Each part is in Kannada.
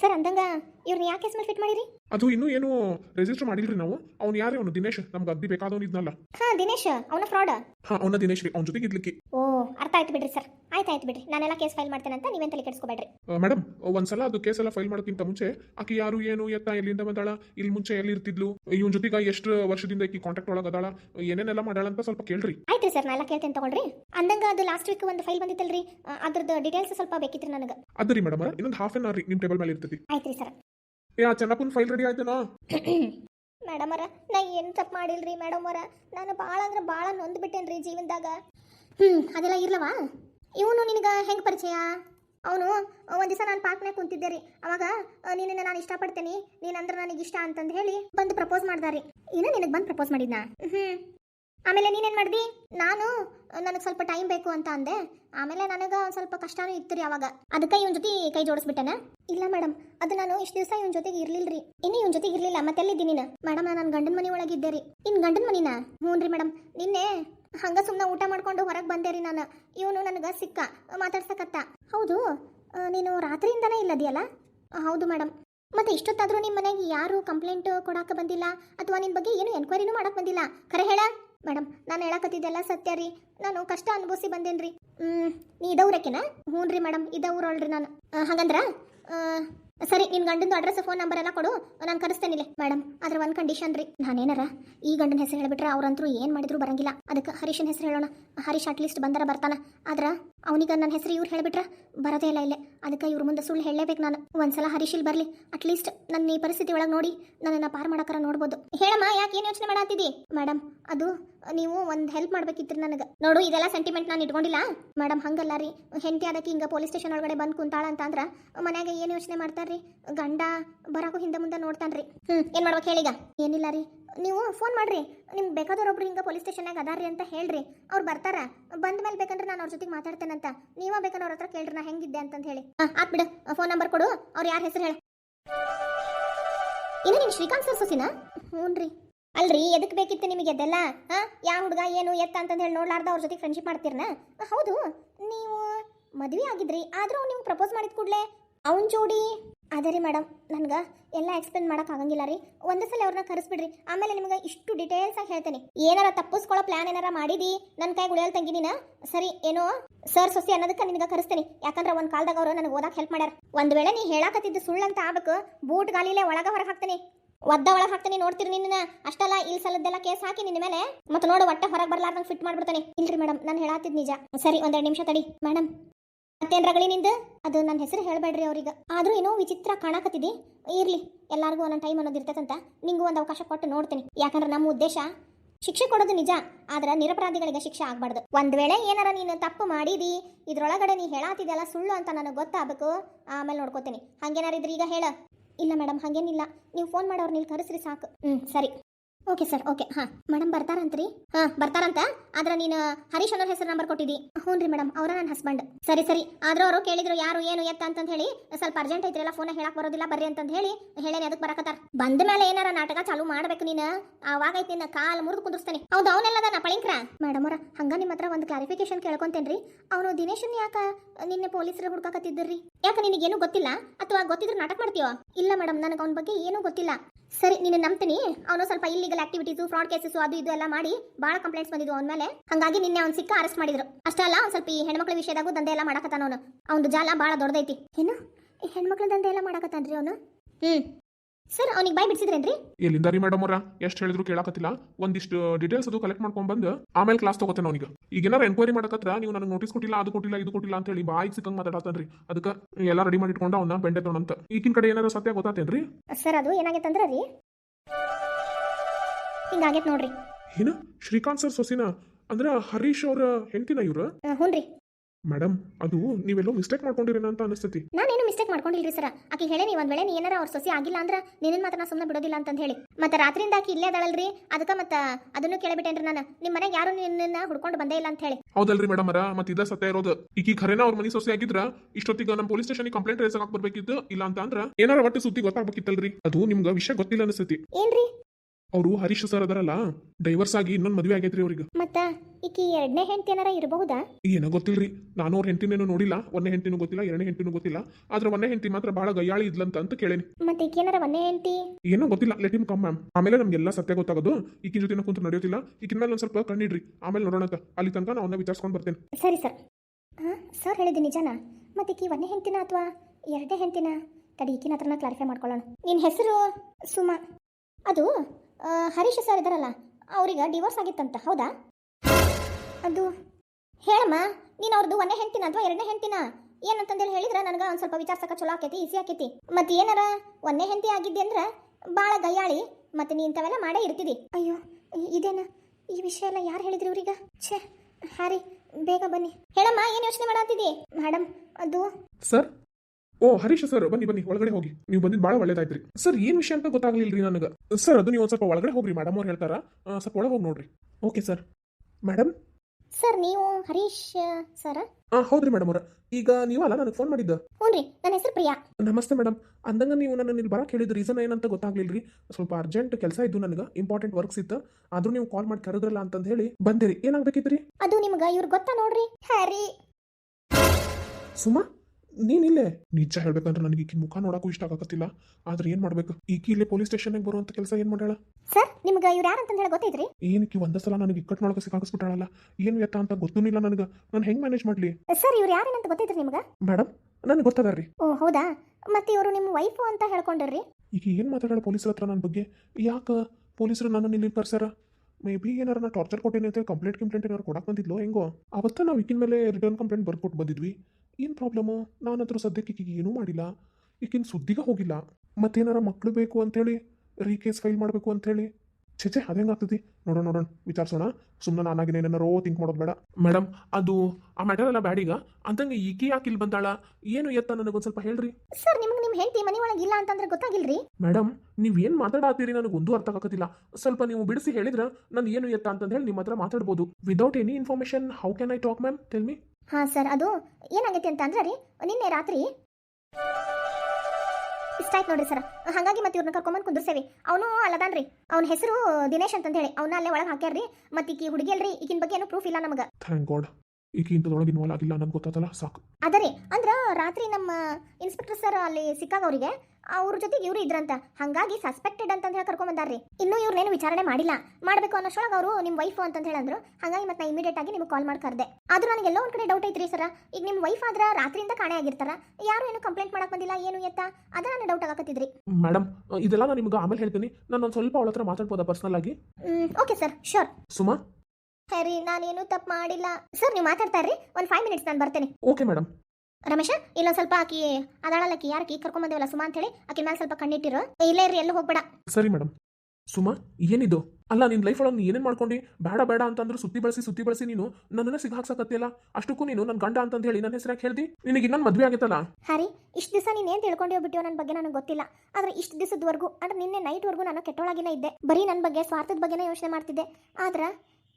ಸರ್ ಅಂದಂಗ ಇವ್ರನ್ನ ಯಾಕೆ ಮೇಲೆ ಫಿಟ್ ಮಾಡಿರಿ? ಅದು ಇನ್ನೂ ಏನು ರಿಜಿಸ್ಟರ್ ಮಾಡಿಲ್ರಿ ನಾವು? ಅವ್ನು ಯಾರೇ ಅವನು? ದಿನೇಶ್. ನಮ್ಗೆ ಅದ್ದಿ ಬೇಕಾದವನು ಇದ್ನಲ್ಲ. ಹಾ ದಿನೇಶ್. ಅವನ ಫ್ರಾಡ್ ಹಾ ಅವನ ದಿನೇಶ್ ರೀ. ಅವ್ನ ಜೊತೆಗೆ ಇದ್ಲಿಕ್ಕೆ. ಓ ಅರ್ಥ ಆಯ್ತು ಬಿಡ್ರಿ ಸರ್. ಆಯ್ತು ಆಯ್ತು ಬಿಡ್ರಿ. ನಾನೆಲ್ಲ ಕೇಸ್ ಫೈಲ್ ಮಾಡ್ತೇನೆ ಅಂತ ನೀವೇನು ತಲೆ ಕೆಡಿಸ್ಕೋಬೇಡ್ರಿ. ಮೇಡಮ್ ಒಂದ್ಸಲ ಅದು ಕೇಸ್ ಎಲ್ಲ ಫೈಲ್ ಮಾಡೋಕ್ಕಿಂತ ಮುಂಚೆ ಆಕೆ ಯಾರು ಏನು ಎತ್ತ ಎಲ್ಲಿಂದ ಬಂದಾಳ ಇಲ್ಲಿ ಮುಂಚೆ ಎಲ್ಲಿ ಇರ್ತಿದ್ಲು ಇವನ್ ಜೊತೆಗೆ ಎಷ್ಟು ವರ್ಷದಿಂದ ಆಕಿ ಕಾಂಟ್ಯಾಕ್ಟ್ ಒಳಗೆ ಅದಾಳ ಏನೇನೆಲ್ಲ ಮಾಡಾಳ ಅಂತ ಸ್ವಲ್ಪ ಕೇಳ್ರಿ. ಆಯ್ತು ಸರ್ ನಾನೆಲ್ಲ ಕೇಳ್ತೇನೆ ತಗೊಳ್ರಿ. ಅಂದಂಗ ಅದು ಲಾಸ್ಟ್ ವೀಕ್ ಒಂದು ಫೈಲ್ ಬಂದಿತ್ತಲ್ರಿ. ಅದ್ರದ್ದು ಡೀಟೇಲ್ಸ್ ಸ್ವಲ್ಪ ಬೇಕಿತ್ತು ನನಗೆ. ಅದು ರೀ ಮೇಡಮ್ ಇನ್ನೊಂದು ಹಾಫ್ ಅನ್ ಅವರ್ ನಿಮ್ಮ ಟೇಬಲ್ ಮೇಲೆ ಇರ್ತೈತಿ. ಆಯ್ತು ರೀ ಸರ್. ಏ ಆ ಚೆನ್ನಪ್ಪನ ಫೈಲ್ ರೆಡಿ ಆಯ್ತೇನೋ? ಮೇಡಮರ ನಾ ಏನು ತಪ್ಪು ಮಾಡಿಲ್ರಿ ಮೇಡಮರ ನಾನು ಭಾಳ ಅಂದ್ರೆ ಭಾಳ ನೊಂದ್ಬಿಟ್ಟೇನ್ರಿ ಜೀವನದಾಗ. ಹ್ಞೂ ಅದೆಲ್ಲ ಇರ್ಲವಾ? ಇವನು ನಿನಗೆ ಹೆಂಗೆ ಪರಿಚಯ? ಅವನು, ಒಂದು ದಿವಸ ನಾನು ಪಾರ್ಕ್ನಾಗ ಕುಂತಿದ್ದೆ ರೀ. ಅವಾಗ ನಿನ್ನ ನಾನು ಇಷ್ಟಪಡ್ತೇನೆ. ನೀನಂದ್ರೆ ನನಗೆ ಇಷ್ಟ ಅಂತಂದು ಹೇಳಿ ಬಂದು ಪ್ರಪೋಸ್ ಮಾಡ್ದಾರಿ ಏನು ನಿನಗೆ ಬಂದು ಪ್ರಪೋಸ್ ಮಾಡಿದ್ನಾ? ಹ್ಞೂ ಆಮೇಲೆ ನೀನೇನ್ ಮಾಡ್ದಿ? ನಾನು, ನನಗೆ ಸ್ವಲ್ಪ ಟೈಮ್ ಬೇಕು ಅಂತ ಅಂದೆ. ಆಮೇಲೆ ನನಗೆ ಒಂದು ಸ್ವಲ್ಪ ಕಷ್ಟನೂ ಇತ್ತು ರೀ ಅವಾಗ. ಅದಕ್ಕೆ ಇವನ್ ಜೊತೆ ಕೈ ಜೋಡಿಸ್ಬಿಟ್ಟನ? ಇಲ್ಲ ಮೇಡಮ್ ಅದು ನಾನು ಇಷ್ಟು ದಿವಸ ಇವನ್ ಜೊತೆಗೆ ಇರ್ಲಿಲ್ರಿ ಇನ್ನು ಇವನ್ ಜೊತೆಗೆ ಇರ್ಲಿಲ್ಲ ಮತ್ತೆ ಎಲ್ಲಿದ್ದೀನಿ ನೀನು? ಮೇಡಮ್ ನಾನು ಗಂಡನ ಮನೆ ಒಳಗಿದ್ದೆ ರೀ. ಇನ್ನು ಗಂಡನ ಮನಿನಾ? ಹ್ಞೂ ರೀ ಮೇಡಮ್ ನಿನ್ನೆ ಹಂಗ ಸುಮ್ಮನೆ ಊಟ ಮಾಡ್ಕೊಂಡು ಹೊರಗೆ ಬಂದೆ ರೀ ನಾನು. ಇವನು ನನಗೆ ಸಿಕ್ಕ, ಮಾತಾಡ್ಸಕತ್ತ. ಹೌದು ನೀನು ರಾತ್ರಿಯಿಂದನೇ ಇಲ್ಲದಿಯಲ್ಲ? ಹೌದು ಮೇಡಮ್ ಮತ್ತೆ ಇಷ್ಟೊತ್ತಾದ್ರೂ ನಿಮ್ಮ ಮನೆಗೆ ಯಾರು ಕಂಪ್ಲೇಂಟ್ ಕೊಡಕ್ಕೆ ಬಂದಿಲ್ಲ? ಅಥವಾ ನಿನ್ನ ಬಗ್ಗೆ ಏನು ಎನ್ಕ್ವೈರಿನೂ ಮಾಡಕ್ ಬಂದಿಲ್ಲ? ಖರೆ ಹೇಳ. ಮೇಡಮ್ ನಾನು ಹೇಳಕತ್ತಿದ್ದೆಲ್ಲ ಸತ್ಯ ರೀ. ನಾನು ಕಷ್ಟ ಅನುಭವಿಸಿ ಬಂದೇನ್ರಿ. ಹ್ಞೂ ನೀ ಇದವ್ರಕ್ಕೆನಾ ಹ್ಞೂ ರೀ ಮೇಡಮ್ ಇದವ್ರಳ್ರಿ ನಾನು. ಹಾಗಂದ್ರ? ಸರಿ, ನಿನ್ ಗಂಡಂದು ಅಡ್ರೆಸ್ ಫೋನ್ ನಂಬರ್ ಎಲ್ಲ ಕೊಡು. ನಾನು ಕರೆಸ್ತೇನಿಲ್ಲ ಮೇಡಮ್ ಅದ್ರ ಒಂದು ಕಂಡೀಷನ್ ರೀ. ನಾನೇನಾರ? ಈ ಗಂಡನ ಹೆಸರು ಹೇಳ್ಬಿಟ್ರೆ ಅವ್ರಂತರೂ ಏನು ಮಾಡಿದ್ರು ಬರಂಗಿಲ್ಲ. ಅದಕ್ಕೆ ಹರೀಶನ್ ಹೆಸರು ಹೇಳೋಣ. ಹರೀಶ್ ಅಟ್ಲೀಸ್ಟ್ ಬಂದರ ಬರ್ತಾನ. ಆದ್ರ ಅವನಿಗೆ ನನ್ನ ಹೆಸರು ಇವ್ರು ಹೇಳ್ಬಿಟ್ರೆ ಬರೋದೇ ಇಲ್ಲ ಇಲ್ಲೇ. ಅದಕ್ಕೆ ಇವ್ರ ಮುಂದೆ ಸುಳ್ಳು ಹೇಳಲೇಬೇಕು ನಾನು. ಒಂದ್ಸಲ ಹರೀಶ್ ಬರ್ಲಿ. ಬರಲಿ ಅಟ್ಲೀಸ್ಟ್ ನನ್ನ ಈ ಪರಿಸ್ಥಿತಿ ಒಳಗೆ ನೋಡಿ ನನ್ನನ್ನು ಪಾರ್ ಮಾಡಕ್ಕಾರ ನೋಡ್ಬೋದು. ಹೇಳಮ್ಮ, ಯಾಕೆ ಏನು ಯೋಚನೆ ಮಾಡತ್ತಿದ್ದಿ ಮೇಡಮ್ ಅದು ನೀವು ಒಂದು ಹೆಲ್ಪ್ ಮಾಡ್ಬೇಕಿತ್ತು ನನಗೆ. ನೋಡು, ಇದೆಲ್ಲ ಸೆಂಟಿಮೆಂಟ್ ನಾನು ಇಟ್ಕೊಂಡಿಲ್ಲ. ಮೇಡಮ್ ಹಂಗಲ್ಲ ರೀ. ಹೆಂಡತಿ ಅದಕ್ಕೆ ಹಿಂಗೆ ಪೊಲೀಸ್ ಸ್ಟೇಷನ್ ಒಳಗಡೆ ಬಂದು ಕುಂತಾಳ ಅಂತಂದ್ರೆ ಮನ್ಯಾಗ ಏನು ಯೋಚನೆ ಮಾಡ್ತಾರ್ರಿ ಗಂಡ ಬರಾಕು ಹಿಂದೆ ಮುಂದೆ ನೋಡ್ತಾನ್ರಿ ಹ್ಞೂ ಏನು ಮಾಡ್ಬೇಕು ಹೇಳೀಗ? ಏನಿಲ್ಲ ರೀ. ನೀವು ಫೋನ್ ಮಾಡ್ರಿ. ನಿಮ್ಗೆ ಬೇಕಾದವ್ರೊಬ್ರು ಹಿಂಗೆ ಪೊಲೀಸ್ ಸ್ಟೇಷನ್ಯಾಗ ಅದಾರ್ರಿ ಅಂತ ಹೇಳ್ರಿ. ಅವ್ರು ಬರ್ತಾರ. ಬಂದ ಮೇಲೆ ಬೇಕಂದ್ರೆ ನಾನು ಅವ್ರ ಜೊತೆಗೆ ಮಾತಾಡ್ತೇನಂತ. ನೀವ ಬೇಕಂದ್ರೆ ಅವ್ರ ಹತ್ರ ಕೇಳ್ರಿ, ನಾ ಹೆಂಗಿದ್ದೆ ಅಂತ ಹೇಳಿ. ಹಾಂ, ಆತ್ ಬಿಡು. ಫೋನ್ ನಂಬರ್ ಕೊಡು. ಅವ್ರು ಯಾರ ಹೆಸರು ಹೇಳಿ. ಇನ್ನು ನೀನು ಶ್ರೀಕಾಂತ್ ಸರ್ ಸೊಸಿನಾ? ಹ್ಞೂ ರೀ. ಅಲ್ರಿ ಎದಕ್ಕೆ ಬೇಕಿತ್ತು ನಿಮಗೆ ಅದೆಲ್ಲ? ಹಾಂ ಯಾವ ಹುಡುಗ, ಏನು, ಎತ್ತ ಅಂತಂದು ಹೇಳಿ ನೋಡ್ಲಾರ್ದ ಅವ್ರ ಜೊತೆ ಫ್ರೆಂಡ್ಶಿಪ್ ಮಾಡ್ತೀರ್ನ? ಹೌದು. ನೀವು ಮದುವೆ ಆಗಿದ್ರಿ, ಆದ್ರೂ ನಿಮ್ಗೆ ಪ್ರಪೋಸ್ ಮಾಡಿದ ಕೂಡಲೇ? ಅವನ್ ಜೋಡಿ? ಅದೇ ರೀ ಮೇಡಮ್, ನನ್ಗೆ ಎಲ್ಲ ಎಕ್ಸ್ಪ್ಲೇನ್ ಮಾಡಕ್ ಆಗಂಗಿಲ್ಲ ರೀ. ಒಂದೇ ಸಲ ಅವ್ರನ್ನ ಕರೆಸ್ಬಿಡ್ರಿ. ಆಮೇಲೆ ನಿಮ್ಗೆ ಇಷ್ಟು ಡೀಟೇಲ್ಸ್ ಆಗಿ ಹೇಳ್ತೇನೆ. ಏನಾರ ತಪ್ಪಿಸ್ಕೊಳ್ಳೋ ಪ್ಲಾನ್ ಏನಾರ ಮಾಡಿದಿ ನನ್ನ ಕೈ ಉಳಿಯಲ್ ತಂಗಿ ನೀನ? ಸರಿ, ಏನೋ ಸರ್ ಸೊಸಿ ಅನ್ನೋದಕ್ಕೆ ನಿನಗೆ ಕರೆಸ್ತೇನೆ. ಯಾಕಂದ್ರೆ ಒಂದು ಕಾಲದಾಗ ಅವರು ನನಗೆ ಓದಕ್ಕೆ ಹೆಲ್ಪ್ ಮಾಡ್ಯಾರ. ಒಂದ್ ವೇಳೆ ನೀ ಹೇಳಾಕತ್ತಿದ್ದು ಸುಳ್ಳಂತ ಆಗ್ಬೇಕು, ಬೂಟ್ ಗಾಲಿಲೇ ಒಳಗೆ ಹೊರಗೆ ಹಾಕ್ತೇನೆ. ಒದ್ದ ಒಳಗೆ ಹಾಕ್ತೀನಿ ನೋಡ್ತೀರಿ ನಿನ್ನ. ಅಷ್ಟಲ್ಲ ಇಲ್ಲಿ ಸಲದ್ದೆಲ್ಲ ಕೇಸ್ ಹಾಕಿ ನಿನ್ನ ಮೇಲೆ. ಮತ್ತೆ ನೋಡು, ಹೊಟ್ಟೆ ಹೊರಗೆ ಬರ್ಲಾರ್ದಂಗೆ ಫಿಟ್ ಮಾಡ್ಬಿಡ್ತಾನೆ. ಇಲ್ರಿ ಮೇಡಮ್, ನಾನು ಹೇಳಾತಿದ್ ನಿಜ. ಸರಿ, ಒಂದೆರಡು ನಿಮಿಷ ತಡಿ. ಮೇಡಮ್ ಮತ್ತೇನ್ ರಗಳಿ ನಿಂದು? ಅದು ನನ್ನ ಹೆಸರು ಹೇಳಬೇಡ್ರಿ ಅವ್ರಿಗೆ. ಆದ್ರೂ ಏನೋ ವಿಚಿತ್ರ ಕಾಣಕತ್ತಿದಿ. ಇರ್ಲಿ, ಎಲ್ಲಾರ್ಗೂ ಒಂದೊಂದು ಟೈಮ್ ಅನ್ನೋದು ಇರ್ತದಂತ ನಿಂಗೂ ಒಂದು ಅವಕಾಶ ಕೊಟ್ಟು ನೋಡ್ತೀನಿ. ಯಾಕಂದ್ರೆ ನಮ್ಮ ಉದ್ದೇಶ ಶಿಕ್ಷೆ ಕೊಡೋದು ನಿಜ, ಆದ್ರೆ ನಿರಪರಾಧಿಗಳಿಗೆ ಶಿಕ್ಷೆ ಆಗ್ಬಾರ್ದು. ಒಂದ್ ವೇಳೆ ಏನಾರ ನೀನು ತಪ್ಪು ಮಾಡಿದಿ, ಇದ್ರೊಳಗಡೆ ನೀ ಹೇಳಾತಿದೆಲ್ಲ ಸುಳ್ಳು ಅಂತ ನನಗೆ ಗೊತ್ತಾಗಬೇಕು, ಆಮೇಲೆ ನೋಡ್ಕೋತೀನಿ. ಹಂಗೇನಾರಿದ್ರೆ ಈಗ ಹೇಳ. ಇಲ್ಲ ಮೇಡಮ್ ಹಾಗೇನಿಲ್ಲ. ನೀವು ಫೋನ್ ಮಾಡೋರು ನೀವು ಕರೆಸ್ರಿ ಸಾಕು. ಹ್ಞೂ ಸರಿ. Okay sir, okay. ಹಾಂ ಮೇಡಮ್ ಬರ್ತಾರಂತ್ರಿ? ಹಾಂ, ಬರ್ತಾರಂತ? ಆದ್ರೆ ನೀನು ಹರೀಶ್ ಅನ್ನೋರ್ ಹೆಸರು ನಂಬರ್ ಕೊಟ್ಟಿದ್ದಿ ಹ್ಞೂ ರೀ ಮೇಡಮ್ ಅವರ ನನ್ನ ಹಸ್ಬೆಂಡ್ ಸರಿ ಸರಿ. ಆದ್ರೂ ಅವರು ಕೇಳಿದ್ರು ಯಾರು, ಏನು, ಎತ್ತ ಅಂತ ಹೇಳಿ, ಸ್ವಲ್ಪ ಅರ್ಜೆಂಟ್ ಐತ್ರಿಲ್ಲ ಫೋನ್ ಹೇಳಕ್ ಬರೋದಿಲ್ಲ, ಬರ್ರಿ ಅಂತ ಹೇಳಿ, ಹೇಳೇನಿ ಅದಕ್ಕೆ ಬರಕತ್ತಾರ. ಬಂದ ಮೇಲೆ ಏನಾರ ನಾಟಕ ಚಾಲು ಮಾಡ್ಬೇಕು ನೀನು, ಆವಾಗ ಐತಿ ನಿನ್ನ ಕಾಲ್ ಮುರಿದು ಕುಂದಿರ್ತಾನೆ ಹೌದು ಅವನೆಲ್ಲದ ಪಳಿಂಕ್ರ? ಮೇಡಮ್ ಅವರ, ಹಂಗ ನಿಮ್ಮ ಹತ್ರ ಒಂದು ಕ್ಲಾರಿಫಿಕೇಶನ್ ಕೇಳ್ಕೊಂತೇನ್ರಿ. ಅವನು ದಿನೇಶನ್ ಯಾಕ ನಿನ್ನೆ ಪೊಲೀಸರು ಹುಡ್ಕಾಕತ್ತಿದ್ರಿ ಯಾಕೆ ನಿನಗೇನು ಗೊತ್ತಿಲ್ಲ? ಅಥವಾ ಗೊತ್ತಿದ್ರೆ ನಾಟಕ ಮಾಡ್ತೀವೋ ಇಲ್ಲ ಮೇಡಮ್ ನನಗೆ ಅವನ ಬಗ್ಗೆ ಏನೂ ಗೊತ್ತಿಲ್ಲ. ಸರಿ ನೀನು ನಂಬ್ತೀನಿ. ಅವನು ಸ್ವಲ್ಪ ಇಲ್ಲಿಗಲ್ ಆಕ್ಟಿವಿಟೀಸು ಫ್ರಾಡ್ ಕೇಸಸ್ ಅದು ಇದು ಎಲ್ಲ ಮಾಡಿ ಭಾಳ ಕಂಪ್ಲೇಂಟ್ಸ್ ಬಂದಿದ್ವು ಅವನ ಮೇಲೆ. ಹಂಗಾಗಿ ನಿನ್ನೆ ಅವ್ನು ಸಿಕ್ಕ ಅರೆಸ್ಟ್ ಮಾಡಿದ್ರು. ಅಷ್ಟೇ ಅಲ್ಲ ಅವ್ನು ಸ್ವಲ್ಪ ಈ ಹೆಣ್ಮಕ್ಳ ವಿಷಯದಾಗೂ ದಂಧೆ ಎಲ್ಲ ಮಾಡಕತ್ತಾನ ಅವನು. ಅವ್ನು ಜಾಲ ಭಾಳ ದೊಡ್ಡದೈತಿ. ಏನು? ಈ ಹೆಣ್ಮಕ್ಳ ದಂಧೆ ಎಲ್ಲ ಮಾಡಕತ್ತಾನ್ರಿ ಅವನು? ಹ್ಞೂ ಸರ್ ಅವನಿಗೆ ಬಾಯ್ ಬಿಡಿಸಿದ್ರೇನ್ರಿ? ಎಲ್ಲಿಂದ ರೀ ಮೇಡಮ್ ಅವ್ರ? ಎಷ್ಟು ಹೇಳಿದ್ರು ಕೇಳಕತ್ತಿಲ್ಲ. ಒಂದಿಷ್ಟು ಡೀಟೇಲ್ಸ್ ಅದು ಕಲೆಕ್ಟ್ ಮಾಡ್ಕೊಂಡ್ ಬಂದು ಆಮೇಲೆ ಕ್ಲಾಸ್ ತಗೋತೇನೆ ಅವನಿಗೆ. ಈಗ ಏನಾರ ಎನ್ಕ್ವೈರಿ ಮಾಡಕತ್ರ ನೀವು ನನಗೆ ನೋಟಿಸ್ ಕೊಟ್ಟಿಲ್ಲ ಅದು ಕೊಟ್ಟಿಲ್ಲ ಇದು ಕೊಟ್ಟಿಲ್ಲ ಅಂತ ಹೇಳಿ ಬಾಯಿಗೆ ಸಿಕ್ಕಂಗ್ ಮಾತಾಡತ್ತನ್ರಿ ಅದಕ್ಕೆ ಎಲ್ಲ ರೆಡಿ ಮಾಡಿ ಇಟ್ಕೊಂಡು ಅವನ್ನ ಬೆಂಡೆ ಅಂತ ಈಗಿನ ಕಡೆ ಏನಾರ ಸತ್ಯ ಗೊತ್ತಾತೇನ್ರಿ? ಸರ್ ಅದು ಏನಾಗೈತಂದ್ರ ರೀ? ಹಿಂಗಾಗೈತೆ ನೋಡ್ರಿ. ಏನ? ಶ್ರೀಕಾಂತ್ ಸರ್ ಸೊಸಿನ? ಅಂದ್ರ ಹರೀಶ್ ಅವ್ರ ಹೆಂಡತಿನ ಇವ್ರು? ಹ್ಞೂ ರೀ ಮೇಡಮ್ ಅದು ನೀವೆಲ್ಲೋ ಮಿಸ್ಟೇಕ್ ಮಾಡ್ಕೊಂಡಿರೇನ ಅಂತ ಅನಿಸ್ತತಿ. ನಾನೇನು ಮಿಸ್ಟೇಕ್ ಮಾಡ್ಕೊಂಡಿಲ್ರಿ ಸರ್ ಆಕೆ ಹೇಳೇನಿ ಒಂದ್ ವೇಳೆ ನೀ ಏನಾರ ಅವ್ರ ಸೊಸಿ ಆಗಿಲ್ಲ ಅಂದ್ರೆ ನಿನ್ನ ಮಾತ್ರ ನಾ ಸುಮ್ಮನೆ ಬಿಡೋದಿಲ್ಲ ಅಂತ ಹೇಳಿ. ಮತ್ತೆ ರಾತ್ರಿಯಿಂದ ಆಕಿ ಇಲ್ಲೇ ಅದಳಲ್ರಿ? ಅದಕ್ಕೆ ಮತ್ತೆ ಅದನ್ನು ಕೇಳಿಬಿಟ್ಟೇನ್ರಿ ನಾನು. ನಿಮ್ಮ ಮನೆಗೆ ಯಾರು ನಿನ್ನ ಹುಡ್ಕೊಂಡು ಬಂದೇ ಇಲ್ಲ ಅಂತ ಹೇಳಿ. ಹೌದಲ್ರಿ ಮೇಡಮ್ ಅರ ಮತ್ತೆ ಇದ ಸತ್ಯ ಇರೋದು. ಈಕಿ ಖರೇನ ಅವ್ರ ಮನಿ ಸೊಸೆ ಆಗಿದ್ರ ಇಷ್ಟೊತ್ತಿಗೆ ನಮ್ಮ ಪೊಲೀಸ್ ಸ್ಟೇಷನ್ ಕಂಪ್ಲೇಂಟ್ ರೇಸ್ ಹಾಕ್ ಬರ್ಬೇಕಿತ್ತು ಇಲ್ಲ ಅಂತ ಅಂದ್ರ ಏನಾರ ಒಟ್ಟು ಸುದ್ದಿ ಗೊತ್ತಾಗ್ಬೇಕಿತ್ತಲ್ರಿ? ಅದು ನಿಮ್ಗೆ ವಿಷಯ ಗೊತ್ತಿಲ್ಲ ಅನಿಸ್ತತಿ. ಏನ್ರಿ? ಅವರು ಹರೀಶ್ ಸರ್ ಅದರಲ್ಲ ಡೈವರ್ಸ್ ಆಗಿ ಇನ್ನೊಂದು ಮದುವೆ ಆಗೈತ್ರಿ ಅವ್ರಿಗೆ. ಮತ್ತ ಈಕಿ ಎರಡನೇ ಹೆಂಡತಿ ಏನಾರ ಇರಬಹುದಾ? ಏನೋ ಗೊತ್ತಿಲ್ರಿ ನಾನು ಅವ್ರ ಹೆಂಡತಿನೇನು ನೋಡಿಲ್ಲ ಒಂದೇ ಹೆಂಡತಿನೂ ಗೊತ್ತಿಲ್ಲ ಎರಡನೇ ಹೆಂಡತಿನೂ ಗೊತ್ತಿಲ್ಲ ಆದ್ರೆ ಒಂದೇ ಹೆಂಡತಿ ಮಾತ್ರ ಬಹಳ ಗಯ್ಯಾಳಿ ಇದ್ಲಂತ ಅಂತ ಕೇಳೇನಿ. ಮತ್ತೆ ಈಕಿ ಏನಾರ ಒಂದೇ ಹೆಂಡತಿ? ಏನೋ ಗೊತ್ತಿಲ್ಲ ಲೆಟ್ ಹಿಮ್ ಕಮ್ ಮ್ಯಾಮ್ ಆಮೇಲೆ ನಮ್ಗೆಲ್ಲ ಸತ್ಯ ಗೊತ್ತಾಗೋದು ಈಕಿನ ಜೊತೆ ಕುಂತು ನಡೆಯೋದಿಲ್ಲ ಈಕಿನ ಮೇಲೆ ಒಂದು ಸ್ವಲ್ಪ ಕಣ್ಣಿಡ್ರಿ ಆಮೇಲೆ ನೋಡೋಣ ಅಂತ. ಅಲ್ಲಿ ತನಕ ನಾನು ಅವನ್ನ ವಿಚಾರಿಸ್ಕೊಂಡು ಬರ್ತೇನೆ. ಸರಿ ಸರ್. ಹಾಂ ಸರ್ ಹೇಳಿದ್ದು ನಿಜಾನ? ಮತ್ತೆ ಈಕಿ ಒಂದೇ ಹೆಂಡತಿನ ಅಥವಾ ಎರಡನೇ ಹೆಂಡತಿನ? ತಡಿ ಈಕಿನ ಹತ್ರನ ಕ್ಲಾರಿಫೈ ಮಾಡ್ಕೊಳ್ಳೋಣ. ನಿನ್ನ ಹೆಸರು ಸುಮಾ. ಅದು ಹರೀಶ್ ಸರ್ ಇದಾರಲ್ಲ ಅವ್ರಿಗೆ ಡಿವೋರ್ಸ್ ಆಗಿತ್ತಂತ ಹೌದಾ? ಅದು ಹೇಳಮ್ಮ ನೀನು ಅವ್ರದ್ದು ಒಂದೇ ಹೆಂಡ್ತಿನ ಅಥವಾ ಎರಡನೇ ಹೆಂಡ್ತಿನ? ಏನಂತಂದೇಳಿ ಹೇಳಿದ್ರೆ? ನನಗೆ ಒಂದು ಸ್ವಲ್ಪ ವಿಚಾರಿಸಕ್ಕೆ ಚಲೋ ಆಕೈತಿ ಈಸಿ ಆಕೈತಿ. ಮತ್ತೆ ಏನಾರ ಒಂದೇ ಹೆಂಡತಿ ಆಗಿದ್ದೆ ಅಂದ್ರೆ ಭಾಳ ಗಯ್ಯಾಳಿ ಮತ್ತೆ ನೀ ಇಂಥವೆಲ್ಲ ಮಾಡೇ ಇರ್ತಿದಿ. ಅಯ್ಯೋ ಇದೇನ ಈ ವಿಷಯ ಎಲ್ಲ ಯಾರು ಹೇಳಿದ್ರಿ ಇವ್ರೀಗ? ಛೇ ಹಾರಿ ಬೇಗ ಬನ್ನಿ. ಹೇಳಮ್ಮ ಏನು ಯೋಚನೆ ಮಾಡತ್ತಿದಿ ಮೇಡಮ್ ಅದು ಸರ್ ಓ ಹರೀಶ್ ಸರ್ ಬನ್ನಿ ಬನ್ನಿ ಒಳಗಡೆ ಹೋಗಿ. ನೀವು ಬಂದಿದ್ದು ಭಾಳ ಒಳ್ಳೇದಾಯ್ತ್ರಿ. ಸರ್ ಏನ್ ವಿಷಯ ಅಂತ ಗೊತ್ತಾಗ್ಲಿಲ್ರಿ ನನಗೆ? ಸರ್ ಅದು ನೀವು ಒಂದು ಸ್ವಲ್ಪ ಒಳಗಡೆ ಹೋಗ್ರಿ ಮೇಡಮ್ ಅವ್ರು ಹೇಳ್ತಾರ? ಸ್ವಲ್ಪ ಒಳಗೆ ಹೋಗಿ ನೋಡ್ರಿ. Okay sir. ಮೇಡಮ್ ಸರ್ ನೀವು ಹರೀಶ್ ಸರ್? ಆ ಹೌದ್ರಿ ಮೇಡಮ್ ಅವ್ರ. ಈಗ ನೀವು ಅಲ್ಲ ನನಗೆ ಫೋನ್ ಮಾಡಿದ್ದ? ರೀ ನನ್ನ ಹೆಸರು ಪ್ರಿಯಾ. ನಮಸ್ತೆ ಮೇಡಮ್ ಅಂದಂಗ ನೀವು ನನ್ನ ಇಲ್ಲಿ ಬರಕ್ಕೆ ಹೇಳಿದ ರೀಸನ್ ಏನಂತ ಗೊತ್ತಾಗ್ಲಿಲ್ರಿ. ಸ್ವಲ್ಪ ಅರ್ಜೆಂಟ್ ಕೆಲಸ ಇದ್ದು ನನಗೆ ಇಂಪಾರ್ಟೆಂಟ್ ವರ್ಕ್ಸ್ ಇತ್ತು ಆದ್ರೂ ನೀವು ಕಾಲ್ ಮಾಡಿ ಕರೆದ್ರಲ್ಲ ಅಂತಂದು ಹೇಳಿ ಬಂದಿರಿ. ರೀ ಅದು ನಿಮ್ಗೆ ಇವ್ರು ಗೊತ್ತಾ ನೋಡ್ರಿ? ಹರಿ. ಸುಮಾ? ನೀನಿಲ್ಲೇ. ನಿಜ ಹೇಳ್ಬೇಕಂದ್ರೆ ನನಗೆ ಈಕಿನ ಮುಖ ನೋಡಕ್ಕೂ ಇಷ್ಟ ಆಗಕತ್ತಿಲ್ಲ. ಆದ್ರೆ ಏನ್ ಮಾಡ್ಬೇಕು? ಈಕಿ ಇಲ್ಲೇ ಪೊಲೀಸ್ ಸ್ಟೇಷನ್ಗೆ ಬರುವಂತ ಕೆಲಸ ಏನ್ ಮಾಡ್ಯಾಳ? ಸರ್ ನಿಮ್ಗೆ ಇವ್ರು ಯಾರು ಅಂತ ಹೇಳಿ ಗೊತ್ತೈತ್ರಿ? ಏನಕ್ಕೆ ಒಂದೇ ಸಲ ನನಗೆ ಇಕ್ಕಟ್ನೊಳಗೆ ಸಿಕ್ಕಾಕಿಸ್ಬಿಟ್ಟಾಳಲ್ಲ? ಏನು ಎತ್ತ ಅಂತ ಗೊತ್ತೂ ಇಲ್ಲ ನನಗೆ. ನಾನು ಹೆಂಗ್ ಮ್ಯಾನೇಜ್ ಮಾಡ್ಲಿ? ಸರ್ ಇವ್ರು ಅಂತ ಗೊತ್ತೈತ್ರಿ ನಿಮ್ಗೆ? ಮೇಡಮ್ ನನಗೆ ಗೊತ್ತದ ರೀ. ಓ ಹೌದಾ? ಮತ್ತೆ ಇವರು ನಿಮ್ಮ ವೈಫ್ ಅಂತ ಹೇಳ್ಕೊಂಡ್ರಿ ಈಗ ಏನು ಮಾತಾಡೋಣ ಪೊಲೀಸರ ಹತ್ರ ನನ್ನ ಬಗ್ಗೆ? ಯಾಕೆ ಪೊಲೀಸರು ನನ್ನ ಇಲ್ಲಿ ಕರ್ಸ್ಯಾರ ಮೇ ಬಿ ಏನಾರ ನಾ ಟಾರ್ಚರ್ ಕೊಟ್ಟೇನೆ ಅಂತ ಕಂಪ್ಲೇಂಟ್ ಕಂಪ್ಲೇಂಟ್ ಏನಾರು ಕೊಡಕ್ಕೆ ಬಂದಿದ್ಲೋ ಹೆಂಗೋ? ಅವತ್ತ ನಾವು ಇಕ್ಕಿನ ಮೇಲೆ ರಿಟರ್ನ್ ಕಂಪ್ಲೇಂಟ್ ಬರ್ಕೊಟ್ಟು ಬಂದಿದ್ವಿ. ಏನು ಪ್ರಾಬ್ಲಮ್ಮು ನಾನು ಹತ್ರ ಸದ್ಯಕ್ಕೆ ಈಕಿಗೆ ಏನೂ ಮಾಡಿಲ್ಲ. ಈಕಿನ ಸುದ್ದಿಗೆ ಹೋಗಿಲ್ಲ. ಮತ್ತೇನಾರ ಮಕ್ಕಳು ಬೇಕು ಅಂತೇಳಿ ರೀಕೇಸ್ ಫೈಲ್ ಮಾಡಬೇಕು ಅಂತೇಳಿ ಛೆ ಛೆ ಅದು ಹೆಂಗಾಗ್ತದೆ ನೋಡೋಣ ನೋಡೋಣ ವಿಚಾರಿಸೋಣ. ಸುಮ್ಮನೆ ನಾನಾಗಿನ ಏನೇನಾರೋ ಥಿಂಕ್ ಮಾಡೋದು ಬೇಡ. ಮೇಡಮ್ ಅದು ಆ ಮ್ಯಾಟರ್ ಎಲ್ಲ ಬ್ಯಾಡೀಗ ಅಂತಂಗೆ ಈಕೆ ಯಾಕೆ ಇಲ್ಲಿ ಬಂದಾಳ? ಏನು ಎತ್ತ ನನಗೊಂದು ಸ್ವಲ್ಪ ಹೇಳ್ರಿ. ಸರ್ ನಿಮ್ಗೆ ನಿಮ್ಮ ಹೆಂಡತಿ ಮನೆ ಒಳಗೆ ಇಲ್ಲ ಅಂತಂದ್ರೆ ಗೊತ್ತಾಗಿಲ್ರಿ? ಮೇಡಮ್ ಏನು ಮಾತಾಡತ್ತೀರಿ ನನಗೆ ಒಂದು ಅರ್ಥ ಆಗತ್ತಿಲ್ಲ ಸ್ವಲ್ಪ ನೀವು ಬಿಡಿಸಿ ಹೇಳಿದ್ರೆ ನಾನು ಏನು ಎತ್ತ ಅಂತಂದು ಹೇಳಿ ನಿಮ್ಮ ಹತ್ರ ಮಾತಾಡ್ಬೋದು. Without any information how can I talk ma'am tell me ಹಾಂ ಸರ್ ಅದು ಏನಾಗೈತೆ ಅಂತ ಅಂದ್ರೆ ರೀ ನಿನ್ನೆ ರಾತ್ರಿ ಇಷ್ಟ ಆಯ್ತು ನೋಡ್ರಿ ಸರ್. ಹಾಗಾಗಿ ಮತ್ತೆ ಇವ್ರನ್ನ ಕರ್ಕೊಂಬಂದು ಕುಂದ್ರಸೇವಿ. ಅವನು ಅಲ್ಲದಾನ್ರಿ. ಅವ್ನ ಹೆಸರು ದಿನೇಶ್ ಅಂತ ಹೇಳಿ. ಅವನ್ನ ಅಲ್ಲೇ ಒಳಗೆ ಹಾಕ್ಯಾರ್ರಿ. ಮತ್ತೆ ಈಕಿ ಹುಡುಗಿ ಅಲ್ರಿ ಈಗಿನ ಬಗ್ಗೆ ಏನು ಪ್ರೂಫ್ ಇಲ್ಲ ನಮಗೆ. ಈಕೆ ಇಂಥದೊಳಗೆ ಇನ್ವಾಲ್ವ್ ಆಗಿಲ್ಲ ನನ್ಗೆ ಗೊತ್ತಾತಲ್ಲ ಸಾಕು. ಅದರಿ ಅಂದ್ರ ರಾತ್ರಿ ನಮ್ಮ ಇನ್ಸ್ಪೆಕ್ಟರ್ ಸರ್ ಅಲ್ಲಿ ಸಿಕ್ಕಾಗ ಅವರಿಗೆ ಅವ್ರ ಜೊತೆಗೆ ಇವ್ರು ಇದ್ರಂತ. ಹಂಗಾಗಿ ಸಸ್ಪೆಕ್ಟೆಡ್ ಅಂತ ಹೇಳಿ ಕರ್ಕೊಂಡ್ ಬಂದಾರ್ರಿ. ಇನ್ನೂ ಇವ್ರನ್ನೇನು ವಿಚಾರಣೆ ಮಾಡಿಲ್ಲ. ಮಾಡಬೇಕು ಅನ್ನೋಷ್ಟೊಳಗೆ ಅವರು ನಿಮ್ಮ ವೈಫ್ ಅಂತ ಹೇಳಂದ್ರು ಹಂಗಾಗಿ ಮತ್ತೆ ನಾ ಇಮಿಡಿಯೇಟ್ ಆಗಿ ನಿಮ್ಗೆ ಕಾಲ್ ಮಾಡಿ ಕರ್ದೆ ಆದ್ರೂ ನನಗೆ ಎಲ್ಲೋ ಒಂದ್ ಕಡೆ ಡೌಟ್ ಐತ್ರಿ ಸರ ಈಗ ನಿಮ್ಮ ವೈಫ್ ಆದ್ರ ರಾತ್ರಿಯಿಂದ ಕಾಣೆ ಆಗಿರ್ತಾರ. ಯಾರು ಏನು ಕಂಪ್ಲೇಂಟ್ ಮಾಡಕ್ ಬಂದಿಲ್ಲ ಏನು ಎತ್ತ? ಅದ ನಾನು ಡೌಟ್ ಆಗಕತ್ತಿದ್ರಿ. ಮೇಡಮ್ ಇದೆಲ್ಲ ನಾನು ನಿಮ್ಗೆ ಆಮೇಲೆ ಹೇಳ್ತೀನಿ. ನಾನು ಒಂದು ಸ್ವಲ್ಪ ಅವಳ ಹತ್ರ ಮಾತಾಡ್ಬೋದಾ ಪರ್ಸನಲ್ ಆಗಿ? Okay sir sure Suma? ಸರಿ ನಾನೇನು ತಪ್ಪು ಮಾಡಿಲ್ಲ. ಸರ್ ನೀವು ಮಾತಾಡ್ತಾ ಇರ್ರಿ ಒಂದು ಫೈವ್ ಮಿನಿಟ್ಸ್ ನಾನು ಬರ್ತೇನೆ. ಓಕೆ ಮೇಡಮ್ ರಮೇಶ ಇಲ್ಲ ಸ್ವಲ್ಪ ಆಕಿ ಅದಾಳಲ್ಲಕಿ ಯಾರಕಿ ಕರ್ಕೊಂಡ್ ಬಂದೇವಲ್ಲ ಸುಮಾ ಅಂತ ಹೇಳಿ ಆಕಿ ಮೇಲೆ ಸ್ವಲ್ಪ ಕಣ್ಣಿಟ್ಟಿರು. ಇಲ್ಲೇ ಇರ್ರಿ ಎಲ್ಲ ಹೋಗ್ಬೇಡ. ಸರಿ ಮೇಡಮ್ ಸುಮಾ ಏನಿದು? ಅಲ್ಲ ನಿನ್ನ ಲೈಫ್ ಒಳಗೆ ನೀನು ಏನೇನು ಮಾಡ್ಕೊಂಡು? ಬೇಡ ಬೇಡ ಅಂತಂದ್ರೆ ಸುತ್ತಿ ಬಳಸಿ ಸುತ್ತಿ ಬಳಸಿ ನೀನು ನನ್ನನ್ನು ಸಿಗಾಕ್ಸಕತ್ತಿಲ್ಲ ಅಷ್ಟಕ್ಕೂ ನೀನು ನನ್ನ ಗಂಡ ಅಂತಂದು ಹೇಳಿ ನನ್ನ ಹೆಸರಾಗಿ ಹೇಳ್ದಿ? ನಿನಗೆ ಇನ್ನೊಂದು ಮದುವೆ ಆಗೈತಲ್ಲ? ಹರಿ ಇಷ್ಟು ದಿವಸ ನೀನು ಏನು ತಿಳ್ಕೊಂಡು ಬಿಟ್ಟಿಯೋ ನನ್ನ ಬಗ್ಗೆ ನನಗೆ ಗೊತ್ತಿಲ್ಲ. ಆದ್ರೆ ಇಷ್ಟು ದಿವಸದವರೆಗೂ ಅಂದ್ರೆ ನಿನ್ನೆ ನೈಟ್ವರೆಗೂ ನಾನು ಕೆಟ್ಟೊಳಗಿನ ಇದ್ದೆ. ಬರೀ ನನ್ನ ಬಗ್ಗೆ ಸ್ವಾರ್ಥದ ಬಗ್ಗೆನೇ ಯೋಚನೆ ಮಾಡ್ತಿದ್ದೆ. ಆದ್ರೆ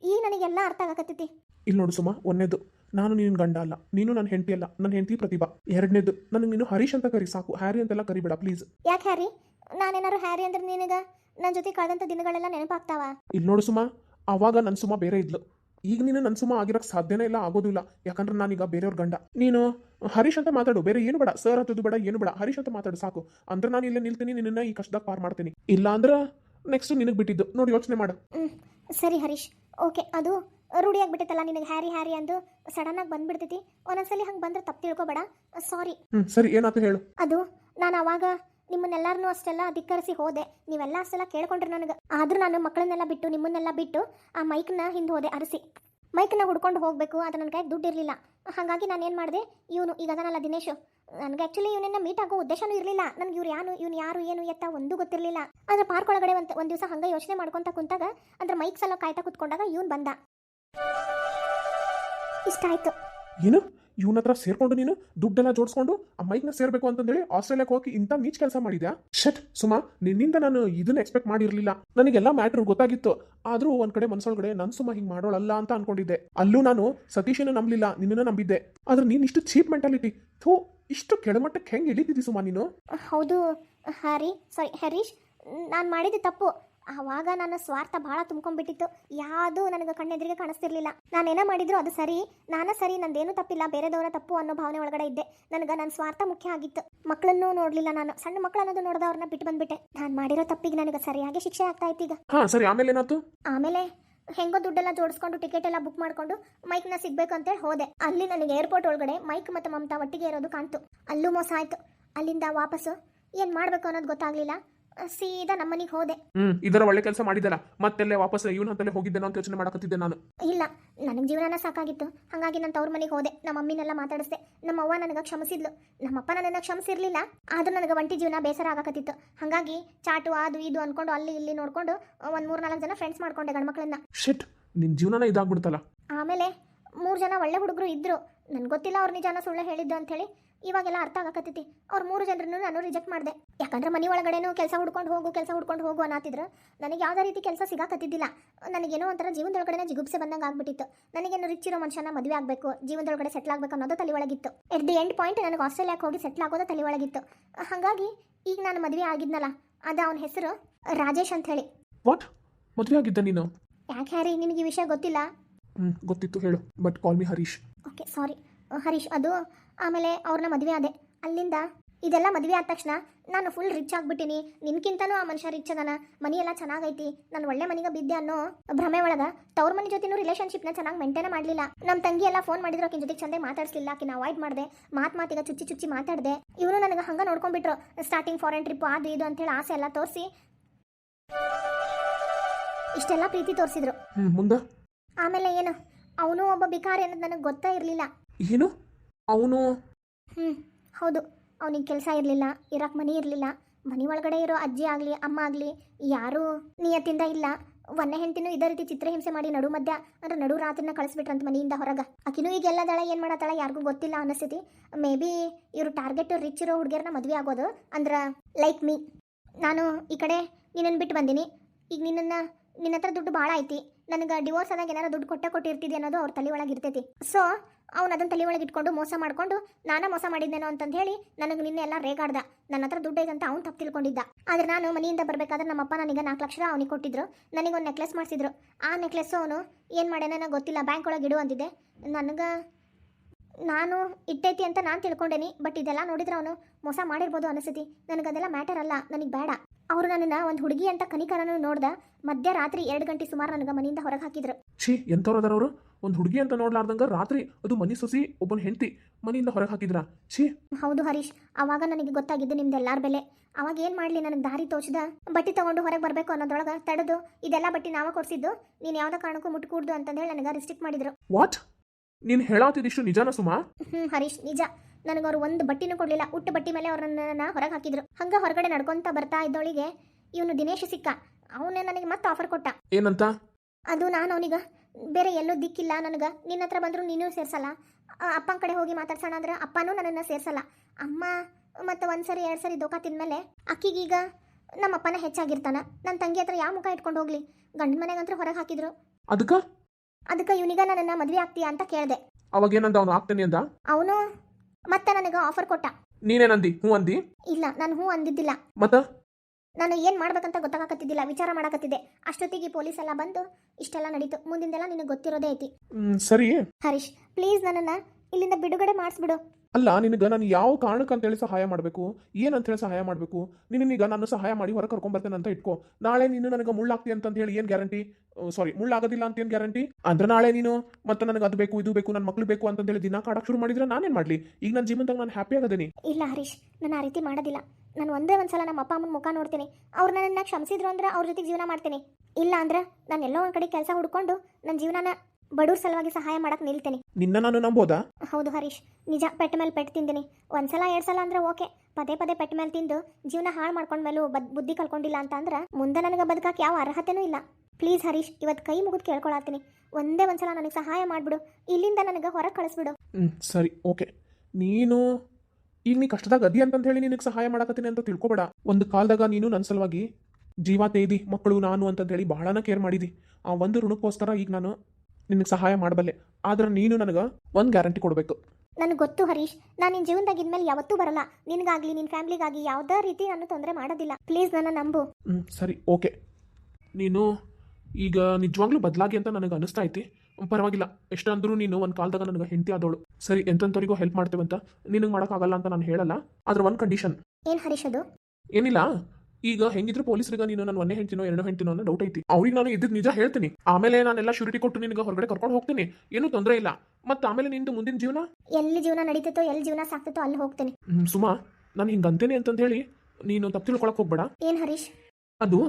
ಈಗ ನನಗೆಲ್ಲ ಅರ್ಥ ಆಗಕತ್ತೈತಿ ಇಲ್ಲಿ ನೋಡು ಸುಮ ಒಂದೇದು ನಾನು ನಿನ್ನ ಗಂಡ ಅಲ್ಲ ನೀನು ನನ್ನ ಹೆಂಡತಿ ಅಲ್ಲ ನನ್ನ ಹೆಂಡತಿ ಪ್ರತಿಭಾ. ಎರಡನೇದು ನನಗೆ ನೀನು ಹರೀಶ್ ಅಂತ ಕರಿ ಸಾಕು. ಹ್ಯಾರಿ ಅಂತೆಲ್ಲ ಕರಿಬೇಡ ಪ್ಲೀಸ್ ಯಾಕೆ ಹ್ಯಾರಿ? ನಾನೇನಾರು ಹ್ಯಾರಿ ಅಂದ್ರೆ ನಿನಗ ನನ್ನ ಜೊತೆ ಕಳೆದಂತ ದಿನಗಳೆಲ್ಲ ನೆನಪಾಗ್ತಾವ? ಇಲ್ಲಿ ನೋಡು ಸುಮ ಆವಾಗ ನನ್ನ ಸುಮ್ಮ ಬೇರೆ ಇದ್ಲು. ಈಗ ನೀನು ನನ್ನ ಸುಮ್ಮ ಆಗಿರೋಕೆ ಸಾಧ್ಯನೇ ಇಲ್ಲ ಆಗೋದಿಲ್ಲ. ಯಾಕಂದ್ರೆ ನಾನೀಗ ಬೇರೆಯವ್ರ ಗಂಡ. ನೀನು ಹರೀಶ್ ಅಂತ ಮಾತಾಡು ಬೇರೆ ಏನು ಬೇಡ. ಸರ್ ಅಂತದ್ದು ಬೇಡ ಏನು ಬೇಡ. ಹರೀಶ್ ಅಂತ ಮಾತಾಡು ಸಾಕು. ಅಂದ್ರೆ ನಾನು ಇಲ್ಲೇ ನಿಲ್ತೀನಿ ನಿನ್ನ ಈ ಕಷ್ಟದಾಗ ಪಾರ್ ಮಾಡ್ತೀನಿ. ಇಲ್ಲ ಅಂದ್ರೆ ನೆಕ್ಸ್ಟ್ ನಿನಗೆ ಬಿಟ್ಟಿದ್ದು. ನೋಡಿ ಯೋಚನೆ ಮಾಡು. ಸರಿ ಹರೀಶ್ ಓಕೆ ಅದು ರೂಢಿ ಆಗ್ಬಿಟ್ಟೈತಲ್ಲ ನಿನಗೆ ಹ್ಯಾರಿ ಹ್ಯಾರಿ ಅಂದು ಸಡನ್ ಆಗಿ ಬಂದ್ಬಿಡ್ತೈತಿ. ಒಂದೊಂದ್ಸಲಿ ಹಂಗೆ ಬಂದ್ರೆ ತಪ್ಪು ತಿಳ್ಕೊಬೇಡ. ಸಾರಿ ಹ್ಞೂ ಸರಿ ಏನಾಯ್ತು ಹೇಳು. ಅದು ನಾನು ಅವಾಗ ನಿಮ್ಮನ್ನೆಲ್ಲರನ್ನೂ ಅಷ್ಟೆಲ್ಲ ಧಿಕ್ಕರಿಸಿ ಹೋದೆ. ನೀವೆಲ್ಲ ಅಷ್ಟೆಲ್ಲ ಕೇಳ್ಕೊಂಡ್ರಿ ನನಗೆ. ಆದ್ರೂ ನಾನು ಮಕ್ಕಳನ್ನೆಲ್ಲ ಬಿಟ್ಟು ನಿಮ್ಮನ್ನೆಲ್ಲ ಬಿಟ್ಟು ಆ ಮೈಕ್ನ ಹಿಂದೆ ಹೋದೆ ಅರಸಿ. ಮೈಕ್ನ ಹುಡ್ಕೊಂಡು ಹೋಗಬೇಕು, ಅದು ನನ್ನ ಕೈಗೆ ದುಡ್ಡು ಇರಲಿಲ್ಲ. ಹಾಗಾಗಿ ನಾನು ಏನು ಮಾಡಿದೆ? ಇವನು, ಈಗ ಅದನ್ನಲ್ಲ ದಿನೇಶು. ನನಗೆ ಆ್ಯಕ್ಚುಲಿ ಇವನನ್ನ ಮೀಟ್ ಆಗೋ ಉದ್ದೇಶನೂ ಇರಲಿಲ್ಲ. ನನಗೆ ಇವ್ರು ಯಾರು ಇವ್ನು ಯಾರು, ಏನು, ಎತ್ತ ಒಂದೂ ಗೊತ್ತಿರಲಿಲ್ಲ. ಆದರೆ ಪಾರ್ಕ್ ಒಳಗಡೆ ಒಂದು ಒಂದು ದಿವಸ ಹಂಗೆ ಯೋಚನೆ ಮಾಡ್ಕೊತ ಕುಂತಾಗ, ಅಂದ್ರೆ ಮೈಕ್ ಸಲ ಕಾಯ್ತಾ ಕುತ್ಕೊಂಡಾಗ ಇವನು ಬಂದ. ಇಷ್ಟ ಆಯಿತು. ಏನು? ಇವನ ಹತ್ರ ಸೇರ್ಕೊಂಡು ನೀನು ದುಡ್ಡೆಲ್ಲ ಜೋಡಿಸ್ಕೊಂಡು ಆ ಮೈಕ್ನ ಸೇರ್ಬೇಕು ಅಂತಂದೇಳಿ ಆಸ್ಟ್ರೇಲಿಯಾಕ್ಕೆ ಹೋಗಿ ಇಂಥ ನೀಚ್ ಕೆಲಸ ಮಾಡಿದ್ಯಾ? ಶಟ್ ಸುಮಾ, ನಿನ್ನಿಂದ ನಾನು ಇದನ್ನ ಎಕ್ಸ್ಪೆಕ್ಟ್ ಮಾಡಿರ್ಲಿಲ್ಲ. ನನಗೆಲ್ಲ ಮ್ಯಾಟ್ರ್ ಗೊತ್ತಾಗಿತ್ತು. ಆದ್ರೂ ಒಂದ್ ಕಡೆ ಮನ್ಸೊಳಗಡೆ ನನ್ ಸುಮಾ ಹಿಂಗ್ ಮಾಡೋಳಲ್ಲ ಅಂತ ಅನ್ಕೊಂಡಿದ್ದೆ. ಅಲ್ಲೂ ನಾನು ಸತೀಶನ ನಂಬಲಿಲ್ಲ ನಿನ್ನ ನಂಬಿದ್ದೆ. ಆದ್ರೆ ನೀನ್ ಇಷ್ಟು ಚೀಪ್ ಮೆಂಟಾಲಿಟಿ. ಥೂ, ಇಷ್ಟು ಕೆಳಮಟ್ಟಕ್ಕೆ ಹೆಂಗ್ ಇಳಿತಿದ್ದಿ ಸುಮಾ ನೀನು? ಹೌದು, ಹರಿ ಸಾರಿ ಹರೀಶ್, ನಾನು ಮಾಡಿದ್ದು ತಪ್ಪು. ಆವಾಗ ನನ್ನ ಸ್ವಾರ್ಥ ಭಾಳ ತುಂಬ್ಕೊಂಡ್ಬಿಟ್ಟಿತ್ತು. ಯಾವುದು ನನಗೆ ಕಣ್ಣೆದುರಿಗೆ ಕಾಣಿಸ್ತಿರ್ಲಿಲ್ಲ. ನಾನೇನೋ ಮಾಡಿದ್ರು ಅದು ಸರಿ. ನಾನು ಸರಿ ನಂದೇನು ತಪ್ಪಿಲ್ಲ. ಬೇರೆದವರ ತಪ್ಪು ಅನ್ನೋ ಭಾವನೆ ಒಳಗಡೆ ಇದ್ದೆ. ನನಗೆ ನನ್ನ ಸ್ವಾರ್ಥ ಮುಖ್ಯ ಆಗಿತ್ತು. ಮಕ್ಕಳನ್ನು ನೋಡಲಿಲ್ಲ ನಾನು. ಸಣ್ಣ ಮಕ್ಕಳು ಅನ್ನೋದು ನೋಡಿದವ್ರನ್ನ ಬಿಟ್ಟು ಬಂದ್ಬಿಟ್ಟೆ. ನಾನು ಮಾಡಿರೋ ತಪ್ಪಿಗೆ ನನಗೆ ಸರಿಯಾಗಿ ಶಿಕ್ಷೆ ಆಗ್ತಾ ಇತ್ತು ಈಗ. ಹಾ ಸರಿ. ಆಮೇಲೆ ಏನಾಯ್ತು? ಆಮೇಲೆ ಹೆಂಗೋ ದುಡ್ಡೆಲ್ಲ ಜೋಡಿಸ್ಕೊಂಡು ಟಿಕೆಟ್ ಎಲ್ಲ ಬುಕ್ ಮಾಡ್ಕೊಂಡು ಮೈಕ್ನ ಸಿಗ್ಬೇಕು ಅಂತೇಳಿ ಹೋದೆ. ಅಲ್ಲಿ ನನಗೆ ಏರ್ಪೋರ್ಟ್ ಒಳಗಡೆ ಮೈಕ್ ಮತ್ತು ಮಮತಾ ಒಟ್ಟಿಗೆ ಇರೋದು ಕಾಣ್ತು. ಅಲ್ಲೂ ಮೋಸ ಆಯ್ತು. ಅಲ್ಲಿಂದ ವಾಪಸ್ಸು. ಏನು ಮಾಡಬೇಕು ಅನ್ನೋದು ಗೊತ್ತಾಗ್ಲಿಲ್ಲ. ಸೀದಾ ನಮ್ಮನಿಗೆ ಹೋದೆ. ಹ್ಮ್ ಇದರ ಒಳ್ಳೆ ಕೆಲಸ ಮಾಡಿದಲ್ಲ ಮತ್ತೆಲ್ಲೇ ವಾಪಸ್ ಇವನ ಅಂತಲೇ ಹೋಗಿದ್ದೇನೋ ಅಂತ ಯೋಚನೆ ಮಾಡಕತ್ತಿದ್ದೆ ನಾನು. ಇಲ್ಲ ನನಗೆ ಜೀವನನ ಸಾಕಾಗಿತ್ತು. ಹಾಗಾಗಿ ನಾನು ತವ್ರ ಮನೆಗೆ ಹೋದೆ. ನಮ್ಮ ಮಮ್ಮಿನೆಲ್ಲ ಮಾತಾಡಿಸ್ದೆ. ನಮ್ಮ ಅವ್ವ ನನಗೆ ಕ್ಷಮಿಸಿದ್ಲು. ನಮ್ಮಪ್ಪ ನನ್ನನ್ನು ಕ್ಷಮಿಸಿರ್ಲಿಲ್ಲ. ಆದ್ರೂ ನನಗೆ ಒಂಟಿ ಜೀವನ ಬೇಸರ ಆಗಕತ್ತಿತ್ತು. ಹಾಗಾಗಿ ಚಾಟು ಅದು ಇದು ಅನ್ಕೊಂಡು ಅಲ್ಲಿ ಇಲ್ಲಿ ನೋಡ್ಕೊಂಡು ಒಂದು ಮೂರು ನಾಲ್ಕು ಜನ ಫ್ರೆಂಡ್ಸ್ ಮಾಡ್ಕೊಂಡೆ ಗಂಡ್ಮಕ್ಳನ್ನ. ಶಿಟ್ ನಿನ್ ಜೀವನನ ಇದಾಗ್ಬಿಡ್ತಲ್ಲ. ಆಮೇಲೆ ಮೂರು ಜನ ಒಳ್ಳೆ ಹುಡುಗರು ಇದ್ರು. ನನ್ಗೆ ಗೊತ್ತಿಲ್ಲ ಅವ್ರ ನಿಜಾನ ಸುಳ್ಳು ಹೇಳಿದ್ದು ಅಂಥೇಳಿ ಇವಾಗೆಲ್ಲ ಅರ್ಥ ಆಗಕತ್ತೈತಿ. ಅವ್ರ ಮೂರು ಜನರನ್ನು ನಾನು ರಿಜೆಕ್ಟ್ ಮಾಡಿದೆ. ಯಾಕಂದ್ರೆ ಮನೆ ಒಳಗಡೆನೂ ಕೆಲಸ ಹುಡ್ಕೊಂಡು ಹೋಗು ಕೆಲಸ ಹುಡ್ಕೊಂಡು ಹೋಗು ಅನ್ನತ್ತಿದ್ರು ನನಗೆ ಯಾವುದೇ ರೀತಿ ಕೆಲಸ ಸಿಗಾಕತ್ತಿದ್ದಿಲ್ಲ. ನನಗೇನೋ ಒಂಥರ ಜೀವನದೊಳಗಡೆ ಜಿಗುಪ್ಸೆ ಬಂದಂಗೆ ಆಗ್ಬಿಟ್ಟಿತ್ತು. ನನಗೇನು ರಿಚ್ ಇರೋ ಮನುಷ್ಯನ ಮದುವೆ ಆಗಬೇಕು ಜೀವನದೊಳಗಡೆ ಸೆಟ್ಲ್ ಆಗಬೇಕು ಅನ್ನೋದು ತಲೆ ಒಳಗಿತ್ತು. ಎಟ್ ದಿ ಎಂಡ್ ಪಾಯಿಂಟ್ ನನಗೆ ಆಸ್ಟ್ರೇಲಿಯಾಕ್ಕೆ ಹೋಗಿ ಸೆಟ್ಲ್ ಆಗೋದು ತಲೆ ಒಳಗಿತ್ತು. ಹಾಗಾಗಿ ಈಗ ನಾನು ಮದುವೆ ಆಗಿದ್ನಲ್ಲ ಅದು ಅವನ ಹೆಸರು ರಾಜೇಶ್ ಅಂತ ಹೇಳಿ ವಾಟ್ ಮದುವೆ ಆಗಿದ್ದ ನೀನು? ಯಾಕೆ ಹ್ಯಾರಿ ನಿನಗೆ ಈ ವಿಷಯ ಗೊತ್ತಿಲ್ಲ? ಗೊತ್ತಿತ್ತು ಹೇಳು but call me Harish. Okay sorry Harish ಅದು ಆಮೇಲೆ ಅವ್ರನ್ನ ಮದುವೆ ಆದೆ. ಅಲ್ಲಿಂದ ಇದೆಲ್ಲ ಮದುವೆ ಆದ ತಕ್ಷಣ ನಾನು ಫುಲ್ ರಿಚ್ ಆಗ್ಬಿಟ್ಟಿನಿ. ನಿನ್ಕಿಂತನೂ ಆ ಮನುಷ್ಯ ರಿಚ್ ಅದಾನ. ಮನಿ ಎಲ್ಲ ಚೆನ್ನಾಗೈತಿ. ನಾನು ಒಳ್ಳೆ ಮನೆಗೆ ಬಿದ್ದೆ ಅನ್ನೋ ಭ್ರಮೆ ಒಳಗ ತವ್ರ ಮನೆ ಜೊತೆನೂ ರಿಲೇಶನ್ಶಿಪ್ನ ಚೆನ್ನಾಗಿ ಮೇಂಟೈನ್ ಮಾಡಲಿಲ್ಲ. ನಮ್ಮ ತಂಗಿ ಎಲ್ಲ ಫೋನ್ ಮಾಡಿದ್ರು ಆಕಿನ ಜೊತೆಗೆ ಚಂದ ಮಾತಾಡಿಸ್ಲಿಲ್ಲ. ಆಕಿನ ಅವಾಯ್ಡ್ ಮಾಡಿದೆ. ಮಾತು ಮಾತಿಗೆ ಚುಚ್ಚಿ ಚುಚ್ಚಿ ಮಾತಾಡಿದೆ. ಇವನು ನನಗೆ ಹಂಗೆ ನೋಡ್ಕೊಂಡ್ಬಿಟ್ರು. ಸ್ಟಾರ್ಟಿಂಗ್ ಫಾರೆನ್ ಟ್ರಿಪ್ ಅದು ಇದು ಅಂತೇಳಿ ಆಸೆ ಎಲ್ಲ ತೋರಿಸಿ ಇಷ್ಟೆಲ್ಲ ಪ್ರೀತಿ ತೋರಿಸಿದ್ರು. ಆಮೇಲೆ ಏನು? ಅವನು ಒಬ್ಬ ಬಿಕಾರಿ ಅನ್ನೋದು ನನಗೆ ಗೊತ್ತೇ ಇರಲಿಲ್ಲ. ಏನು? ಅವನು? ಹ್ಞೂ ಹೌದು. ಅವನಿಗೆ ಕೆಲಸ ಇರಲಿಲ್ಲ ಇರಕ್ಕೆ ಮನೆ ಇರಲಿಲ್ಲ. ಮನೆ ಒಳಗಡೆ ಇರೋ ಅಜ್ಜಿ ಆಗಲಿ, ಅಮ್ಮ ಆಗಲಿ, ಯಾರೂ ನಿಯತ್ತಿಂದ ಇಲ್ಲ. ಒನ್ನೆ ಹೆಂಡತಿನೂ ಇದೇ ರೀತಿ ಚಿತ್ರಹಿಂಸೆ ಮಾಡಿ ನಡು ಮಧ್ಯ, ಅಂದ್ರೆ ನಡು ರಾತ್ರಿನ ಕಳಿಸ್ಬಿಟ್ರಂತ ಮನೆಯಿಂದ ಹೊರಗೆ. ಆಕಿನೂ ಈಗ ಎಲ್ಲದಾಳ ಏನು ಮಾಡತ್ತಾಳ ಯಾರಿಗೂ ಗೊತ್ತಿಲ್ಲ ಅನಿಸ್ತೈತಿ ಮೇ ಬಿ ಇವರು ಟಾರ್ಗೆಟ್ ರಿಚ್ ಇರೋ ಹುಡುಗಿಯರ್ನ ಮದುವೆ ಆಗೋದು, ಅಂದ್ರೆ ಲೈಕ್ ಮೀ ನಾನು ಈ ಕಡೆ ನಿನ್ನನ್ನು ಬಿಟ್ಟು ಬಂದೀನಿ. ಈಗ ನಿನ್ನನ್ನು ನಿನ್ನ ಹತ್ರ ದುಡ್ಡು ಭಾಳ ಐತಿ. ನನಗೆ ಡಿವೋರ್ಸ್ ಆದಾಗ ಏನಾರ ದುಡ್ಡು ಕೊಟ್ಟೆ ಕೊಟ್ಟಿರ್ತಿದೆ ಅನ್ನೋದು ಅವ್ರ ತಲೆ ಒಳಗೆ ಇರ್ತೈತಿ. ಸೊ ಅವ್ನು ಅದನ್ನ ತಲೆ ಒಳಗೆ ಇಟ್ಕೊಂಡು ಮೋಸ ಮಾಡಿಕೊಂಡು ನಾನೇ ಮೋಸ ಮಾಡಿದ್ದೇನೋ ಅಂತಂದು ಹೇಳಿ ನನಗೆ ನಿನ್ನೆ ಎಲ್ಲ ರೇಗಾಡ್ದ. ನನ್ನ ಹತ್ರ ದುಡ್ಡು ಐತೆ ಅಂತ ಅವ್ನು ತಪ್ಪು ತಿಳ್ಕೊಂಡಿದ್ದ. ಆದ್ರೆ ನಾನು ಮನೆಯಿಂದ ಬರಬೇಕಾದ್ರೆ ನಮ್ಮಪ್ಪ ನನಗೆ ನಾಲ್ಕು ಲಕ್ಷ ಅವನಿಗೆ ಕೊಟ್ಟಿದ್ರು. ನನಗೊಂದು ನೆಕ್ಲೆಸ್ ಮಾಡಿಸಿದ್ರು. ಆ ನೆಕ್ಲೆಸ್ಸು ಅವನು ಏನು ಮಾಡ್ಯಾನ ನನಗೆ ಗೊತ್ತಿಲ್ಲ. ಬ್ಯಾಂಕ್ ಒಳಗೆ ಇಡು ಅಂದಿದ್ದೆ. ನನಗೆ ನಾನು ಇಟ್ಟೈತಿ ಅಂತ ನಾನು ತಿಳ್ಕೊಂಡೇನಿ. ಬಟ್ ಇದೆಲ್ಲ ನೋಡಿದ್ರೆ ಅವನು ಮೋಸ ಮಾಡಿರ್ಬೋದು ನನಗೆ ಅದೆಲ್ಲ ಮ್ಯಾಟರ್ ಅಲ್ಲ. ನನಗೆ ಬೇಡ. ಅವರು ನನ್ನನ್ನು ಒಂದು ಹುಡುಗಿ ಅಂತ ಕನಿಕರನ್ನು ನೋಡ್ದ. ಮಧ್ಯರಾತ್ರಿ ಎರಡು ಗಂಟೆ ಸುಮಾರು ನನಗೆ ಮನೆಯಿಂದ ಹೊರಗೆ ಹಾಕಿದ್ರು. ಛೀ ಎಂಥವ್ರು ಅದಾರ ಅವರು ಒಂದು ಹುಡುಗಿ ಅಂತ ನೋಡ್ಲಾರ್ದಂಗ ರಾತ್ರಿ ಅದು ಮನಿ ಸೊಸಿ ಒಬ್ಬನ ಹೆಂಡತಿ ಮನೆಯಿಂದ ಹೊರಗೆ ಹಾಕಿದ್ರ? ಛೀ. ಹೌದು ಹರೀಶ್ ಅವಾಗ ನನಗೆ ಗೊತ್ತಾಗಿದ್ದು ನಿಮ್ದು ಎಲ್ಲಾರ ಬೆಲೆ. ಅವಾಗ ಏನು ಮಾಡಲಿ ನನಗೆ ದಾರಿ ತೋಚದ? ಬಟ್ಟಿ ತಗೊಂಡು ಹೊರಗೆ ಬರಬೇಕು ಅನ್ನೋದ್ರೊಳಗೆ ತಡೆದು ಇದೆಲ್ಲ ಬಟ್ಟಿ ನಾವ ಕೊಡ್ಸಿದ್ದು ನೀನು ಯಾವುದೇ ಕಾರಣಕ್ಕೂ ಮುಟ್ಕೂಡ್ದು ಅಂತಂದೇಳಿ ನನಗೆ ರಿಸ್ಟ್ರಿಕ್ಟ್ ಮಾಡಿದ್ರು. ವಾಟ್ ನೀನು ಹೇಳಾತಿದಿಷ್ಟು ನಿಜಾನ ಸುಮಾ? ಹ್ಮ್ ಹರೀಶ್ ನಿಜ. ನನಗೆ ಅವ್ರು ಒಂದು ಬಟ್ಟಿನೂ ಕೊಡಲಿಲ್ಲ. ಉಟ್ಟು ಬಟ್ಟಿ ಮೇಲೆ ಅವ್ರನ್ನ ಹೊರಗೆ ಹಾಕಿದ್ರು. ಹಂಗೆ ಹೊರಗಡೆ ನಡ್ಕೊಂತ ಬರ್ತಾ ಇದ್ದವಳಿಗೆ ಇವನು ದಿನೇಶ್ ಸಿಕ್ಕ. ಅವನೇ ನನಗೆ ಮತ್ತೆ ಆಫರ್ ಕೊಟ್ಟ. ಏನಂತ? ಅದು ನಾನು ಅವನಿಗ. ಬೇರೆ ಎಲ್ಲೂ ದಿಕ್ಕಿಲ್ಲ ನನಗೆ. ನಿನ್ನ ಹತ್ರ ಬಂದರೂ ನೀನು ಸೇರ್ಸಲ್ಲ. ಅಪ್ಪನ ಕಡೆ ಹೋಗಿ ಮಾತಾಡ್ಸೋಣ ಅಂದ್ರೆ ಅಪ್ಪನೂ ನನ್ನನ್ನು ಸೇರ್ಸಲ್ಲ. ಅಮ್ಮ ಮತ್ತು ಒಂದು ಸರಿ ಎರಡು ಸರಿ ದೋಖ ತಿಂದಮೇಲೆ ಅಕ್ಕಿಗೀಗ ನಮ್ಮ ಅಪ್ಪನ ಹೆಚ್ಚಾಗಿರ್ತಾನೆ. ನನ್ನ ತಂಗಿ ಹತ್ರ ಯಾವ ಮುಖ ಇಟ್ಕೊಂಡು ಹೋಗ್ಲಿ? ಗಂಡ ಮನೆಗಂತ್ರ ಹೊರಗೆ ಹಾಕಿದ್ರು. ಅದಕ್ಕ? ಅದಕ್ಕೆ ಇವನಿಗ ನನ್ನನ್ನು ಮದುವೆ ಆಗ್ತೀಯಾ ಅಂತ ಕೇಳಿದೆ. ಅವಾಗ ಏನಂದ ಅವನು ಆಗ್ತೇನೆ ಅಂದ? ಅವನು ಮತ್ತೆ ನನಗೆ ಆಫರ್ ಕೊಟ್ಟ. ನೀನೇನಂದಿ? ಹ್ಞೂ ಅಂದಿ? ಇಲ್ಲ ನಾನು ಹ್ಞೂ ಅಂದಿದ್ದಿಲ್ಲ. ಮತ್ತ? ನಾನು ಏನು ಮಾಡ್ಬೇಕಂತ ಗೊತ್ತಾಗಕತ್ತಿದ್ದಿಲ್ಲ ವಿಚಾರ ಮಾಡಕತ್ತಿದ್ದೆ. ಅಷ್ಟೊತ್ತಿಗೆ ಪೊಲೀಸ್ ಎಲ್ಲ ಬಂದು ಇಷ್ಟೆಲ್ಲ ನಡೀತು. ಮುಂದಿಂದೆಲ್ಲ ನಿನಗೆ ಗೊತ್ತಿರೋದೇ ಐತಿ. ಹ್ಮ್, ಸರಿ. ಹರೀಶ್ ಪ್ಲೀಸ್ ನನ್ನನ್ನು ಇಲ್ಲಿಂದ ಬಿಡುಗಡೆ ಮಾಡಿಸ್ಬಿಡು. ಅಲ್ಲ ನಿನಗ ನಾನು ಯಾವ ಕಾರಣಕ್ಕೆ ಅಂತೇಳಿ ಸಹಾಯ ಮಾಡಬೇಕು? ಏನಂತೇಳಿ ಸಹಾಯ ಮಾಡಬೇಕು? ನಿನ್ನೀಗ ನಾನು ಸಹಾಯ ಮಾಡಿ ಹೊರ ಕರ್ಕೊಂಬರ್ತೇನೆ ಅಂತ ಇಟ್ಕೋ. ನಾಳೆ ನೀನು ನನಗೆ ಮುಳ್ಳಾಗ್ತಿ ಅಂತ ಹೇಳಿ ಏನು ಗ್ಯಾರಂಟಿ ಸಾರಿ ಮುಳ್ಳಾಗೋದಿಲ್ಲ ಅಂತ ಏನು ಗ್ಯಾರಂಟಿ ಅಂದ್ರೆ ನಾಳೆ ನೀನು ಮತ್ತೆ ನನಗೆ ಅದು ಬೇಕು ಇದು ಬೇಕು ನನ್ನ ಮಕ್ಳು ಬೇಕು ಅಂತಂದೇಳಿ ದಿನ ಕಾಡಕ್ಕೆ ಶುರು ಮಾಡಿದ್ರೆ ನಾನೇನು ಮಾಡಲಿ? ಈಗ ನನ್ನ ಜೀವನದಾಗ ನಾನು ಹ್ಯಾಪಿ ಆಗದೇನಿ. ಇಲ್ಲ ಹರೀಶ್ ನಾನು ಆ ರೀತಿ ಮಾಡೋದಿಲ್ಲ. ನಾನು ಒಂದೇ ಒಂದ್ಸಲ ನಮ್ಮ ಅಪ್ಪ ಅಮ್ಮನ ಮುಖ ನೋಡ್ತೀನಿ. ಅವ್ರು ನನ್ನ ಕ್ಷಮಿಸಿದ್ರು ಅಂದ್ರೆ ಅವ್ರ ಜೊತೆಗೆ ಜೀವನ ಮಾಡ್ತೀನಿ. ಇಲ್ಲ ಅಂದ್ರೆ ನಾನು ಎಲ್ಲೋ ಒಂದು ಕಡೆ ಕೆಲಸ ಹುಡ್ಕೊಂಡು ನನ್ನ ಜೀವನನ ಬಡವ್ರ ಸಲುವಾಗಿ ಸಹಾಯ ಮಾಡಕ್ಕೆ ನಿಲ್ತೇನೆ. ನಿನ್ನ ನಾನು ನಂಬೋದಾ? ಹೌದು ಹರೀಶ್ ನಿಜ ಪೆಟ್ಟ ಮೇಲೆ ಪೆಟ್ಟು ತಿಂದಿನಿ. ಒಂದ್ಸಲ ಎರಡು ಸಲ ಅಂದ್ರೆ ಓಕೆ. ಪದೇ ಪದೇ ಪೆಟ್ಟ ಮೇಲೆ ತಿಂದು ಜೀವನ ಹಾಳು ಮಾಡ್ಕೊಂಡ್ಮೇಲೂ ಬದ್ ಬುದ್ಧಿ ಕಲ್ಕೊಂಡಿಲ್ಲ ಅಂತ ಅಂದ್ರೆ ಮುಂದೆ ನನಗೆ ಬದುಕಕ್ಕೆ ಯಾವ ಅರ್ಹತೆನೂ ಇಲ್ಲ. ಪ್ಲೀಸ್ ಹರೀಶ್ ಇವತ್ತು ಕೈ ಮುಗಿದು ಕೇಳ್ಕೊಳತ್ತೀನಿ. ಒಂದೇ ಒಂದ್ಸಲ ನನಗೆ ಸಹಾಯ ಮಾಡಿಬಿಡು. ಇಲ್ಲಿಂದ ನನಗೆ ಹೊರಗೆ ಕಳಿಸ್ಬಿಡು. ಸರಿ ಓಕೆ. ನೀನು ಈಗ ನೀ ಕಷ್ಟದಾಗ ಅದಿ ಅಂತ ಹೇಳಿ ನಿನಗೆ ಸಹಾಯ ಮಾಡಕತ್ತೀನಿ ಅಂತ ತಿಳ್ಕೊಬೇಡ. ಒಂದು ಕಾಲದಾಗ ನೀನು ನನ್ನ ಸಲುವಾಗಿ ಜೀವ ತೇದಿ ಮಕ್ಕಳು ನಾನು ಅಂತಂತ ಹೇಳಿ ಬಹಳನ ಕೇರ್ ಮಾಡಿದಿ. ಆ ಒಂದು ಋಣಕ್ಕೋಸ್ಕರ ಈಗ ನಾನು ನಿನಗೆ ಸಹಾಯ ಮಾಡಬಲ್ಲೆ. ಆದ್ರೆ ನೀನು ನನಗೆ ಒಂದು ಗ್ಯಾರಂಟಿ ಕೊಡಬೇಕು. ನನಗೆ ಗೊತ್ತು ಹರೀಶ್ ನಾನು ನಿನ್ನ ಜೀವನದಾಗ ಇದ್ಮೇಲೆ ಯಾವತ್ತೂ ಬರಲ್ಲ. ನಿನಗಾಗ್ಲಿ ನಿನ್ನ ಫ್ಯಾಮಿಲಿಗಾಗಿ ಯಾವುದೇ ರೀತಿ ನಾನು ತೊಂದರೆ ಮಾಡೋದಿಲ್ಲ. ಪ್ಲೀಸ್ ನನ್ನ ನಂಬು. ಹ್ಞೂ ಸರಿ ಓಕೆ. ನೀನು ಈಗ ನಿಜವಾಗ್ಲೂ ಬದಲಾಗಿ ಅಂತ ನನಗೆ ಅನಿಸ್ತಾ ಐತಿ. ಪರವಾಗಿಲ್ಲ ಎಷ್ಟಂದ್ರೂ ನೀನು ಒಂದು ಕಾಲದಾಗ ನನಗೆ ಹೆಂಡತಿ ಆದವಳು ಸರಿ ಎಂತೆಂಥವ್ರಿಗೂ ಹೆಲ್ಪ್ ಮಾಡ್ತೇವಂತ. ನಿನಗೆ ಮಾಡೋಕ್ಕಾಗಲ್ಲ ಅಂತ ನಾನು ಹೇಳಲ್ಲ. ಆದ್ರೆ ಒಂದು ಕಂಡೀಷನ್ ಏನು ಹರೀಶ್ ಅದು? ಏನಿಲ್ಲ ಈಗ ಹೆಂಗಿದ್ರು ಪೊಲೀಸರಿಗೆ ನೀನು ನನ್ನ ಒಂದೇ ಹೆಂಡ್ತಿನೋ ಎರಡು ಹೆಂಡ್ತಿನೋ ಅನ್ನೋ ಡೌಟ್ ಐತಿ. ಅವ್ರಿಗೆ ನಾನು ಇದ್ದಿದ್ದು ನಿಜ ಹೇಳ್ತೀನಿ. ಆಮೇಲೆ ನಾನೆಲ್ಲ ಶೂರಿಟಿ ಕೊಟ್ಟು ನಿನಗೆ ಹೊರಗಡೆ ಕರ್ಕೊಂಡು ಹೋಗ್ತೀನಿ. ಏನೂ ತೊಂದರೆ ಇಲ್ಲ. ಮತ್ತೆ ಆಮೇಲೆ ನಿಂದು ಮುಂದಿನ ಜೀವನ? ಎಲ್ಲಿ ಜೀವನ ನಡೀತೋ ಎಲ್ಲಿ ಜೀವನ ಸಾಕ್ತೋ ಅಲ್ಲಿ ಹೋಗ್ತೀನಿ. ಸುಮಾ ನಾನು ಹಿಂಗೆ ಅಂತೇನೆ ಅಂತಂದು ಹೇಳಿ ನೀನು ತಪ್ಪು ತಿಳ್ಕೊಳಕ್ ಹೋಗ್ಬೇಡ. ಏನು ಹರೀಶ್? ಅದು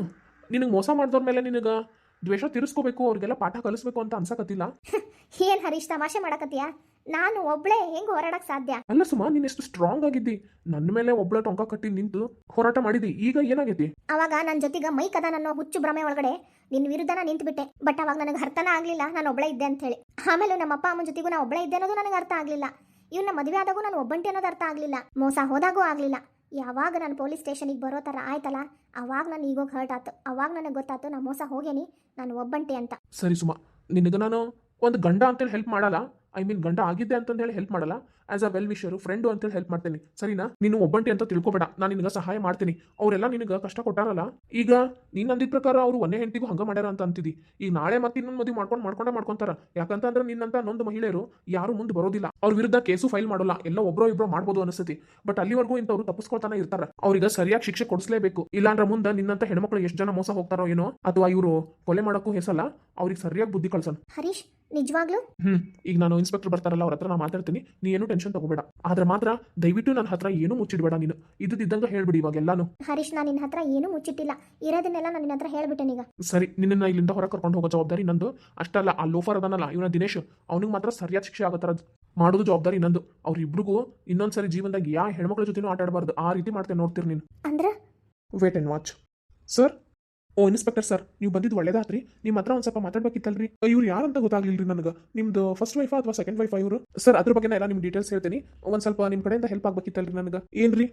ನಿನಗೆ ಮೋಸ ಮಾಡಿದವ್ರ ಮೇಲೆ ನಿನಗೆ ದ್ವೇಷ ತಿರ್ಸ್ಕೋಬೇಕು ಅವ್ರಿಗೆಲ್ಲ ಪಾಠ ಕಲಿಸ್ಬೇಕು ಅಂತ ಅನ್ಸಕತ್ತಿಲ್ಲ. ಏನ್ ಹರೀಶ್ ತಮಾಷೆ ಮಾಡಕತ್ತೀಯ? ನಾನು ಒಬ್ಳೆ ಹೆಂಗ್ ಹೋರಾಡಕ್ ಸಾಧ್ಯ? ಅಲ್ಲ ಸುಮಾ ನೀನ್ ಎಷ್ಟು ಸ್ಟ್ರಾಂಗ್ ಆಗಿದ್ದಿ. ನನ್ನ ಮೇಲೆ ಒಬ್ಳ ಟೊಂಕ ಕಟ್ಟಿ ನಿಂತು ಹೋರಾಟ ಮಾಡಿದಿ. ಈಗ ಏನಾಗೈತಿ? ಅವಾಗ ನನ್ನ ಜೊತೆಗೆ ಮೈ ಕದ ನನ್ನ ಹುಚ್ಚು ಭ್ರಮೆ ಒಳಗಡೆ. ನಿನ್ನ ವಿರುದ್ಧನ ನಿಂತ್ಬಿಟ್ಟೆ. ಬಟ್ ಅವಾಗ ನನಗೆ ಅರ್ಥನ ಆಗಲಿಲ್ಲ. ನಾನು ಒಬ್ಬಳೇ ಇದ್ದೆ ಅಂತ ಹೇಳಿ. ಆಮೇಲೆ ನಮ್ಮ ಅಪ್ಪ ಅಮ್ಮನ ಜೊತೆಗೂ ನಾ ಒಬ್ಬಳೇ ಇದ್ದೆ ಅನ್ನೋದು ನನಗೆ ಅರ್ಥ ಆಗಲಿಲ್ಲ. ಇವ್ನ ಮದುವೆ ಆದಾಗೂ ನಾನು ಒಬ್ಬಂಟಿ ಅನ್ನೋದು ಅರ್ಥ ಆಗಲಿಲ್ಲ. ಮೋಸ ಹೋದಾಗೂ ಆಗಲಿಲ್ಲ. ಯಾವಾಗ ನಾನು ಪೊಲೀಸ್ ಸ್ಟೇಷನಿಗೆ ಬರೋ ಥರ ಆಯ್ತಲ್ಲ? ಅವಾಗ ನಾನು ಈಗೋಗಿ ಹರ್ಟ್ ಆಯ್ತು ಅವಾಗ ನನಗೆ ಗೊತ್ತಾಯ್ತು ನಾನು ಮೋಸ ಹೋಗೇನಿ, ನಾನು ಒಬ್ಬಂಟಿ ಅಂತ. ಸರಿ ಸುಮಾ ನಿನಗೆ ನಾನು ಒಂದು ಗಂಡ ಅಂತೇಳಿ ಹೆಲ್ಪ್ ಮಾಡಲ್ಲ? ಐ ಮೀನ್ ಗಂಡ ಆಗಿದ್ದೆ ಅಂತಂದು ಹೇಳಿ ಹೆಲ್ಪ್ ಮಾಡಲ್ಲ? As a well wisher friend ಅಂತೇಳಿ ಹೆಲ್ಪ್ ಮಾಡ್ತೀನಿ. ಸರಿನಾ? ನೀನು ಒಬ್ಬಂಟಿ ಅಂತ ತಿಳ್ಕೊಬೇಡ. ನಾನು ನಿನಗೆ ಸಹಾಯ ಮಾಡ್ತೀನಿ. ಅವರೆಲ್ಲ ನಿನಗೆ ಕಷ್ಟ ಕೊಟ್ಟಾರಲ್ಲ? ಈಗ ನೀನು ಅಂದಿದ ಪ್ರಕಾರ ಅವರು ಒಂದೇ ಹೆಂಡತಿಗೂ ಹಂಗ ಮಾಡ್ಯಾರ ಅಂತ ಅಂತಿದ್ದಿ ಈ ನಾಳೆ ಮತ್ತೆ ಇನ್ನೊಂದು ಮದುವೆ ಮಾಡ್ಕೊಂಡು ಮಾಡ್ಕೊಂಡೇ ಮಾಡ್ಕೊಂತಾರ. ಯಾಕಂತಂದ್ರೆ ನಿನ್ನಂತ ನೊಂದು ಮಹಿಳೆಯರು ಯಾರು ಮುಂದೆ ಬರೋದಿಲ್ಲ. ಅವ್ರ ವಿರುದ್ಧ ಕೇಸು ಫೈಲ್ ಮಾಡೋಲ್ಲ. ಎಲ್ಲ ಒಬ್ರೋ ಇಬ್ಬರು ಮಾಡ್ಬೋದು ಅನಿಸ್ತಿ ಬಟ್ ಅಲ್ಲಿವರೆಗೂ ಇಂಥವ್ರು ತಪ್ಪಿಸ್ಕೊಳ್ತಾನೆ ಇರ್ತಾರ. ಅವ್ರಿಗೆ ಸರಿಯಾಗಿ ಶಿಕ್ಷೆ ಕೊಡಿಸಲೇಬೇಕು. ಇಲ್ಲಾಂದ್ರೆ ಮುಂದೆ ನಿನ್ನಂತ ಹೆಣ್ಮಕ್ಳು ಎಷ್ಟು ಜನ ಮೋಸ ಹೋಗ್ತಾರೋ ಏನೋ ಅಥವಾ ಇವರು ಕೊಲೆ ಮಾಡೋಕ್ಕೂ ಹೆಸಲ್ಲ ಅವ್ರಿಗೆ ಸರಿಯಾಗಿ ಬುದ್ಧಿ ಕಳ್ಸೋಣ ಹರೀಶ್ ನಿಜವಾಗ್ಲೂ? ಹ್ಮ್. ಈಗ ನಾನು ಇನ್ಸ್ಪೆಕ್ಟರ್ ಬರ್ತಾರಲ್ಲ ಅವ್ರ ಹತ್ರ ನಾ ಮಾತಾಡ್ತೀನಿ. ನೀ ಏನು ಟೆನ್ಷನ್ ತಗೋಬೇಡ. ಆದ್ರೆ ಮಾತ್ರ ದಯವಿಟ್ಟು ನನ್ನ ಹತ್ರ ಏನು ಮುಚ್ಚಿಡ್ಬೇಡ ನೀನು. ಇದ್ದಿದ್ದಂಗ ಹೇಳ್ಬಿಡಿ ಇವಾಗ ಎಲ್ಲಾನು. ಹರೀಶ್ ನಾನು ನಿನ್ನ ಹತ್ರ ಏನು ಮುಚ್ಚಿಟ್ಟಿಲ್ಲ. ಇರೋದನ್ನೆಲ್ಲ ನಾನು ನಿನ್ನ ಹತ್ರ ಹೇಳ್ಬಿಟ್ಟೆನೀಗ ಸರಿ ನಿನ್ನ ಇಲ್ಲಿಂದ ಹೊರ ಕರ್ಕೊಂಡು ಹೋಗೋ ಜವಾಬ್ದಾರಿ ನಂದು. ಅಷ್ಟಲ್ಲ ಆ ಲೋಫರ್ ಅದನ್ನಲ್ಲ ಇವನ ದಿನೇಶ್. ಅವನಿಗೆ ಮಾತ್ರ ಸರಿಯಾದ ಶಿಕ್ಷೆ ಆಗೋ ಥರ ಮಾಡೋದು ಜವಾಬ್ದಾರಿ ನಂದು. ಅವ್ರಿಬ್ರಿಗೂ ಇನ್ನೊಂದ್ಸರಿ ಜೀವನದಾಗ ಯಾ ಹೆಣ್ಮಕ್ಳ ಜೊತೆನೂ ಆಟ ಆಡಬಾರ್ದು. ಆ ರೀತಿ ಮಾಡ್ತೇನೆ ನೋಡ್ತೀರಿ ನೀನು. ಅಂದ್ರೆ? ವೇಟ್ ಅಂಡ್ ವಾಚ್ ಸರ್ ಓ ಇನ್ಸ್ಪೆಕ್ಟರ್ ಸರ್ ನೀವು ಬಂದಿದ್ದು ಒಳ್ಳೇದಾತ್ರಿ. ನಿಮ್ಮ ಹತ್ರ ಒಂದು ಸ್ವಲ್ಪ ಮಾತಾಡ್ಬೇಕಿತ್ತಲ್ರಿ. ಇವ್ರು ಅಂತ ಗೊತ್ತಾಗ್ಲಿಲ್ರಿ ನನಗೆ. ನಿಮ್ದು ಫಸ್ಟ್ ವೈಫಾ ಅಥವಾ ಸೆಕೆಂಡ್ ವೈಫಾ ಇವರು? ಸರ್ ಅದ್ರ ಬಗ್ಗೆ ಎಲ್ಲ ನಿಮ್ಮ ಡೀಟೇಲ್ಸ್ ಹೇಳ್ತೀನಿ. ಒಂದು ಸ್ವಲ್ಪ ನಿಮ್ಮ ಕಡೆಯಿಂದ ಹೆಲ್ಪ್ ಆಗ್ಬೇಕಿತ್ತಲ್ರಿ ನನಗೆ. ಏನ್ರಿ?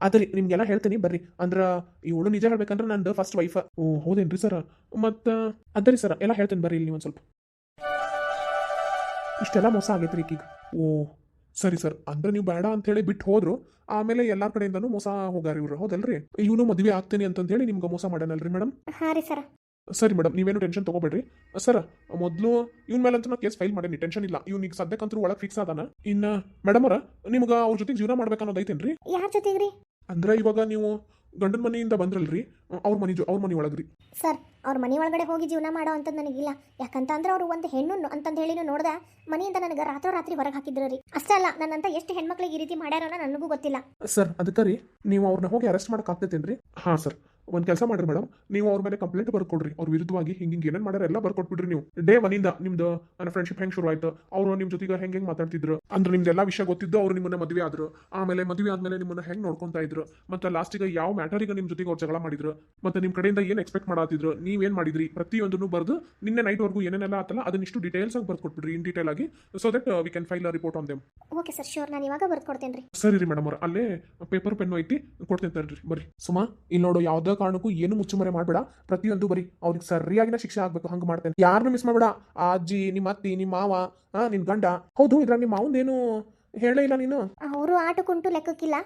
ಅದ್ರಿ ನಿಮ್ಗೆಲ್ಲ ಹೇಳ್ತೀನಿ, ಬರ್ರಿ. ಅಂದ್ರೆ, ಇವಳು ನಿಜ ಹೇಳ್ಬೇಕಂದ್ರೆ ನಂದು ಫಸ್ಟ್ ವೈಫ ಓ, ಹೌದೇನ್ರಿ ಸರ್ ಮತ್ತು, ಅದರಿ ಸರ್ ಎಲ್ಲ ಹೇಳ್ತೀನಿ ಬರ್ರಿ ಇಲ್ಲಿ ಒಂದು ಸ್ವಲ್ಪ. ಇಷ್ಟೆಲ್ಲ ಮೋಸ ಆಗೈತ್ರಿ ಈಗೀಗ. ಓ ಸರಿ ಸರ್ ಅಂದ್ರೆ ನೀವು ಬೇಡ ಅಂತ ಹೇಳಿ ಬಿಟ್ಟು ಹೋದ್ರು ಆಮೇಲೆ ಎಲ್ಲಾರ ಕಡೆಯಿಂದನೂ ಮೋಸ ಹೋಗಾರ ಇವ್ರು. ಹೌದಲ್ರಿ? ಇವನು ಮದುವೆ ಆಗ್ತೀನಿ ಅಂತ ಹೇಳಿ ನಿಮ್ಗೆ ಮೋಸ ಮಾಡ್ಯಾನಲ್ರಿ ಮೇಡಮ್ ಹಾಂ ರೀ ಸರ. ಸರಿ ಮೇಡಮ್ ನೀವೇನು ಟೆನ್ಷನ್ ತಗೋಬೇಡ್ರಿ. ಸರ್ ಮೊದಲು ಇವ್ನ ಮೇಲೆ ಅಂತ ಕೇಸ್ ಫೈಲ್ ಮಾಡೀನಿ ಟೆನ್ಷನ್ ಇಲ್ಲ. ಇವ್ನಿಗೆ ಸದ್ಯಕ್ಕಂತೂ ಒಳಗೆ ಫಿಕ್ಸ್ ಅದಾನ ಇನ್ನ ಮೇಡಮ್ ಅವರ ನಿಮ್ಗೆ ಅವ್ರ ಜೊತೆಗೆ ಜೀವನ ಮಾಡ್ಬೇಕನ್ನೋದೈತೇನ್ರಿ ಯಾರ ಜೊತೆಗ್ರಿ? ಅಂದ್ರೆ ಇವಾಗ ನೀವು ಗಂಡನ ಮನೆಯಿಂದ ಬಂದ್ರಲ್ರಿ ಅವ್ರ ಮನೆ ಜೊ- ಅವ್ರ ಮನೆ ಒಳಗ್ರಿ. ಸರ್ ಅವ್ರ ಮನೆ ಒಳಗಡೆ ಹೋಗಿ ಜೀವನ ಮಾಡೋ ಅಂಥದ್ದು ನನಗಿಲ್ಲ. ಯಾಕಂತ ಅಂದ್ರೆ ಅವರು ಒಂದು ಹೆಣ್ಣು ಅಂತಂದು ಹೇಳಿನೂ ನೋಡ್ದೆ, ಮನೆಯಿಂದ ನನಗೆ ರಾತ್ರೋರಾತ್ರಿ ಹೊರಗೆ ಹಾಕಿದ್ರು ರೀ. ಅಷ್ಟೇ ಅಲ್ಲ, ನನ್ನಂತ ಎಷ್ಟು ಹೆಣ್ಮಕ್ಳಿಗೆ ಈ ರೀತಿ ಮಾಡ್ಯಾರೋ ನನಗೂ ಗೊತ್ತಿಲ್ಲ. ಸರ್, ಅದಕ್ಕೆ ರೀ, ನೀವು ಅವ್ರನ್ನ ಹೋಗಿ ಅರೆಸ್ಟ್ ಮಾಡಕ್ ಆಗ್ತೈತೇನ್ರಿ? ಹಾಂ, ಸರ್. ಒಂದು ಕೆಲಸ ಮಾಡ್ರಿ ಮೇಡಮ್ ನೀವು ಅವ್ರ ಮೇಲೆ ಕಂಪ್ಲೇಂಟ್ ಬರ್ಕೊಡ್ರಿ. ಅವ್ರ ವಿರುದ್ಧವಾಗಿ ಹಿಂಗೆ ಹಿಂಗೆ ಏನೇನು ಮಾಡ್ಯಾರ ಎಲ್ಲ ಬರ್ಕೊಟ್ಬಿಡ್ರಿ ನೀವು. ಡೇ ಮನಿಂದ ನಿಮ್ದು ನನ್ನ ಫ್ರೆಂಡ್ಶಿಪ್ ಹೆಂಗೆ ಶುರು ಆಯ್ತು ಅವರು ನಿಮ್ಮ ಜೊತೆಗೆ ಹೆಂಗೆ ಹೆಂಗೆ ಮಾತಾಡ್ತಿದ್ರು? ಅಂದ್ರೆ ನಿಮ್ದೆಲ್ಲ ವಿಷಯ ಗೊತ್ತಿದ್ದು ಅವ್ರು ನಿಮ್ಮನ್ನ ಮದುವೆ ಆದ್ರು. ಆಮೇಲೆ ಮದುವೆ ಆದ್ಮೇಲೆ ನಿಮ್ಮನ್ನ ಹೆಂಗೆ ನೋಡ್ಕೊತಾ ಇದ್ರು? ಮತ್ತೆ ಲಾಸ್ಟಿಗೆ ಯಾವ ಮ್ಯಾಟರಿಗೆ ನಿಮ್ಮ ಜೊತೆಗೆ ಅವ್ರು ಜಗಳ ಮಾಡಿದ್ರು? ಮತ್ತೆ ನಿಮ್ಮ ಕಡೆಯಿಂದ ಏನು ಎಕ್ಸ್ಪೆಕ್ಟ್ ಮಾಡತ್ತಿದ್ರು ನೀವೇನು ಮಾಡಿದ್ರಿ? ಪ್ರತಿಯೊಂದನ್ನು ಬರೆದು ನಿನ್ನೆ ನೈಟ್ವರೆಗೂ ಏನೇನೆಲ್ಲ ಆತಲ್ಲ ಅದನ್ನಿಷ್ಟು ಡೀಟೇಲ್ಸ್ ಆಗಿ ಬರ್ಕೊಟ್ಬಿಡ್ರಿ ಇನ್ ಡೀಟೇಲ್ ಆಗಿ so that we can file a report on them okay sir sure ನಾನು ಇವಾಗ ಬರ್ಕೊಡ್ತೇನೆ ರೀ ಸರಿ ರೀ ಮೇಡಮ್ ಅವ್ರ. ಅಲ್ಲೇ ಪೇಪರ್ ಪೆನ್ ಐತಿ ಕೊಡ್ತೇನೆ ತರ್ರಿ ಬರ್ರಿ. ಸುಮಾ ಇಲ್ಲಿ ನೋಡು ಯಾವುದೇ ಕಾರಣಕ್ಕೂ ಏನು ಮುಚ್ಚುಮರೆ ಮಾಡಬೇಡ. ಪ್ರತಿಯೊಂದು ಬರೀ ಅವ್ರಿಗೆ ಸರಿಯಾಗಿನ ಶಿಕ್ಷೆ ಆಗ್ಬೇಕು, ಹಂಗೆ ಮಾಡ್ತೇನೆ. ಯಾರನ್ನು ಮಿಸ್ ಮಾಡಬೇಡ. ಆ ಅಜ್ಜಿ, ನಿಮ್ಮ ಅತ್ತಿ, ನಿಮ್ಮ ಮಾವ ನಿನ್ ಗಂಡ. ಹೌದು ಇದ್ರಾಗ ನಿಮ್ಮ ಮಾವಂದೇನು ಹೇಳೇ ಇಲ್ಲ ನೀನು. ಅವರು ಆಟಕ್ಕುಂಟು ಲೆಕ್ಕಕ್ಕಿಲ್ಲ.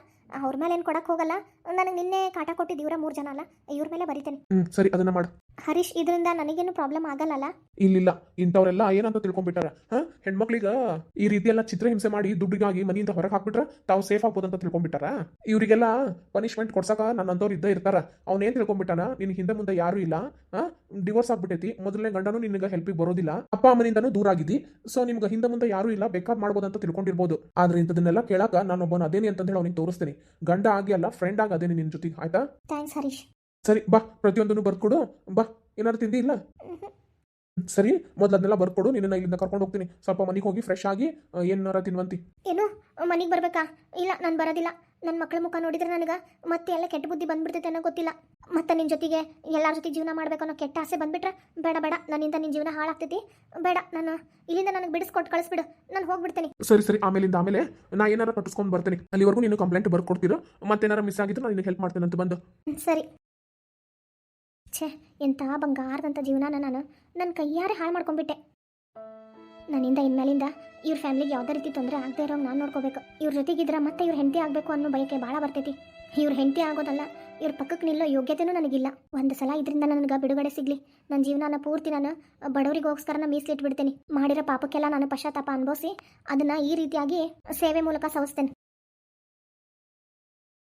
ಅವ್ರ ಮೇಲೆ ಏನು ಕೊಡಕ್ಕೆ ಹೋಗಲ್ಲ. ನನಗೆ ನಿನ್ನೆ ಕಾಟ ಕೊಟ್ಟಿದ್ದು ಇವರ ಮೂರು ಜನ ಅಲ್ಲ. ಇವ್ರ ಮೇಲೆ ಬರೀತೇನೆ. ಹ್ಮ್ ಸರಿ ಅದನ್ನ ಮಾಡು. ಹರೀಶ್ ಇದರಿಂದ ನನಗೇನು ಪ್ರಾಬ್ಲಮ್ ಆಗಲ್ಲಲ್ಲ? ಇಲ್ಲಿಲ್ಲ ಇಂಥವ್ರೆಲ್ಲ ಏನಂತ ತಿಳ್ಕೊಂಡ್ಬಿಟ್ಟಾರ? ಹಾ? ಹೆಣ್ಮಕ್ಳಿಗ ಈ ರೀತಿ ಎಲ್ಲ ಚಿತ್ರಹಿಂಸೆ ಮಾಡಿ ದುಡ್ಡಿಗಾಗಿ ಮನೆಯಿಂದ ಹೊರಗೆ ಹಾಕ್ಬಿಟ್ರ ತಾವು ಸೇಫ್ ಆಗ್ಬೋದಂತ ತಿಳ್ಕೊಂಡ್ಬಿಟ್ಟಾರ? ಇವರಿಗೆಲ್ಲ ಪನಿಷ್ಮೆಂಟ್ ಕೊಡ್ಸಕ ನನ್ನಂತವ್ರು ಇದ್ದೇ ಇರ್ತಾರ. ಅವ್ನೇನ್ ತಿಳ್ಕೊಂಡ್ಬಿಟ್ಟಾನ? ನಿನ್ ಹಿಂದೆ ಮುಂದೆ ಯಾರು ಇಲ್ಲ. ಹಾ? ಡಿವೋರ್ಸ್ ಆಗ್ಬಿಟ್ಟೈತಿ. ಮೊದಲನೇ ಗಂಡನು ನಿನಗೆ ಹೆಲ್ಪಿಗೆ ಬರೋದಿಲ್ಲ. ಅಪ್ಪ ಅಮ್ಮನಿಂದನೂ ದೂರ ಆಗಿದ್ದಿ. ಸೊ ನಿಮ್ಗೆ ಹಿಂದೆ ಮುಂದೆ ಯಾರು ಇಲ್ಲ. ಬೇಕಾದ್ ಮಾಡ್ಬೋದಂತ ತಿಳ್ಕೊಂಡಿರ್ಬೋದು. ಆದ್ರೆ ಇಂಥದನ್ನೆಲ್ಲ ಕೇಳಾಕ ನಾನೊಬ್ಬನ ಅದೇನಿ ಅಂತ ಹೇಳಿ ಅವ್ನಿಗೆ ತೋರಿಸ್ತೀನಿ. ಗಂಡ ಆಗಿ ಅಲ್ಲ ಫ್ರೆಂಡ್ ಆಗಿ ಅದೇನಿ ನಿನ್ ಜೊತೆಗೆ ಆಯ್ತಾ? ಥ್ಯಾಂಕ್ಸ್ ಹರೀಶ್. ಸರಿ ಬಾ ಪ್ರತಿಯೊಂದನ್ನು ಬರ್ಕೊಡು. ಬಾ ಏನಾರು ತಿಂದಿ ಇಲ್ಲ? ಸರಿ ಮೊದ್ಲು ಅದನ್ನೆಲ್ಲ ಬರ್ಕೊಡು ನಿನ್ನ ಇಲ್ಲಿಂದ ಕರ್ಕೊಂಡು ಹೋಗ್ತೀನಿ. ಸ್ವಲ್ಪ ಮನೆಗೆ ಹೋಗಿ ಫ್ರೆಶ್ ಆಗಿ ಏನಾರ ತಿನ್ವಂತಿ. ಏನು? ಮನೆಗೆ ಬರ್ಬೇಕಾ? ಇಲ್ಲ ನಾನು ಬರೋದಿಲ್ಲ. ನನ್ನ ಮಕ್ಕಳ ಮುಖ ನೋಡಿದ್ರೆ ನನಗೆ ಮತ್ತೆ ಎಲ್ಲ ಕೆಟ್ಟ ಬುದ್ಧಿ ಬಂದ್ಬಿಡ್ತೈತೆ ಅನ್ನೋ ಗೊತ್ತಿಲ್ಲ. ಮತ್ತೆ ನಿನ್ನ ಜೊತೆಗೆ ಎಲ್ಲರ ಜೊತೆ ಜೀವನ ಮಾಡ್ಬೇಕು ಅನ್ನೋ ಕೆಟ್ಟ ಆಸೆ ಬಂದ್ಬಿಟ್ರೆ ಬೇಡ ಬೇಡ ನನ್ನಿಂದ ನಿನ್ನ ಜೀವನ ಹಾಳಾಗ್ತೈತಿ. ಬೇಡ ನಾನು ಇಲ್ಲಿಂದ ನನಗೆ ಬಿಡಿಸ್ಕೊಟ್ಟು ಕಳಿಸ್ಬಿಡು. ನಾನು ಹೋಗ್ಬಿಡ್ತೀನಿ. ಸರಿ ಸರಿ ಆಮೇಲಿಂದ ಆಮೇಲೆ ನಾ ಏನಾರ ಕಟ್ಟಿಸ್ಕೊಂಡು ಬರ್ತೀನಿ. ಅಲ್ಲಿವರೆಗೂ ನೀನು ಕಂಪ್ಲೇಂಟ್ ಬರ್ಕೊಡ್ತೀರೋ? ಮತ್ತೇನಾರ ಮಿಸ್ ಆಗಿದ್ರೆ ನಾನು ನಿನಗೆ ಹೆಲ್ಪ್ ಮಾಡ್ತೇನೆ ಅಂತ ಬಂದು. ಸರಿ. ಛೇ ಎಂಥ ಬಂಗಾರದಂಥ ಜೀವನನ ನಾನು ನನ್ನ ಕೈಯಾರೆ ಹಾಳು ಮಾಡ್ಕೊಂಡ್ಬಿಟ್ಟೆ. ನನ್ನಿಂದ ಇನ್ಮೇಲಿಂದ ಇವ್ರ ಫ್ಯಾಮಿಲಿಗೆ ಯಾವುದೇ ರೀತಿ ತೊಂದರೆ ಆಗದೆ ಇರೋ ನಾನು ನೋಡ್ಕೋಬೇಕು. ಇವ್ರ ಜೊತೆಗಿದ್ರೆ ಮತ್ತೆ ಇವ್ರ ಹೆಂಡತಿ ಆಗಬೇಕು ಅನ್ನೋ ಬಯಕೆ ಭಾಳ ಬರ್ತೈತಿ. ಇವ್ರ ಹೆಂಡತಿ ಆಗೋದಲ್ಲ, ಇವ್ರ ಪಕ್ಕಕ್ಕೆ ನಿಲ್ಲೋ ಯೋಗ್ಯತೆನೂ ನನಗಿಲ್ಲ. ಒಂದು ಸಲ ಇದರಿಂದ ನನಗೆ ಬಿಡುಗಡೆ ಸಿಗಲಿ. ನನ್ನ ಜೀವನನ ಪೂರ್ತಿ ನಾನು ಬಡವರಿಗೋಸ್ಕರನ ಮೀಸಲಿಟ್ಬಿಡ್ತೇನೆ. ಮಾಡಿರೋ ಪಾಪಕ್ಕೆಲ್ಲ ನಾನು ಪಶ್ಚಾತ್ತಾಪ ಅನುಭವಿಸಿ ಅದನ್ನು ಈ ರೀತಿಯಾಗಿ ಸೇವೆ ಮೂಲಕ ಸವಿಸ್ತೇನೆ.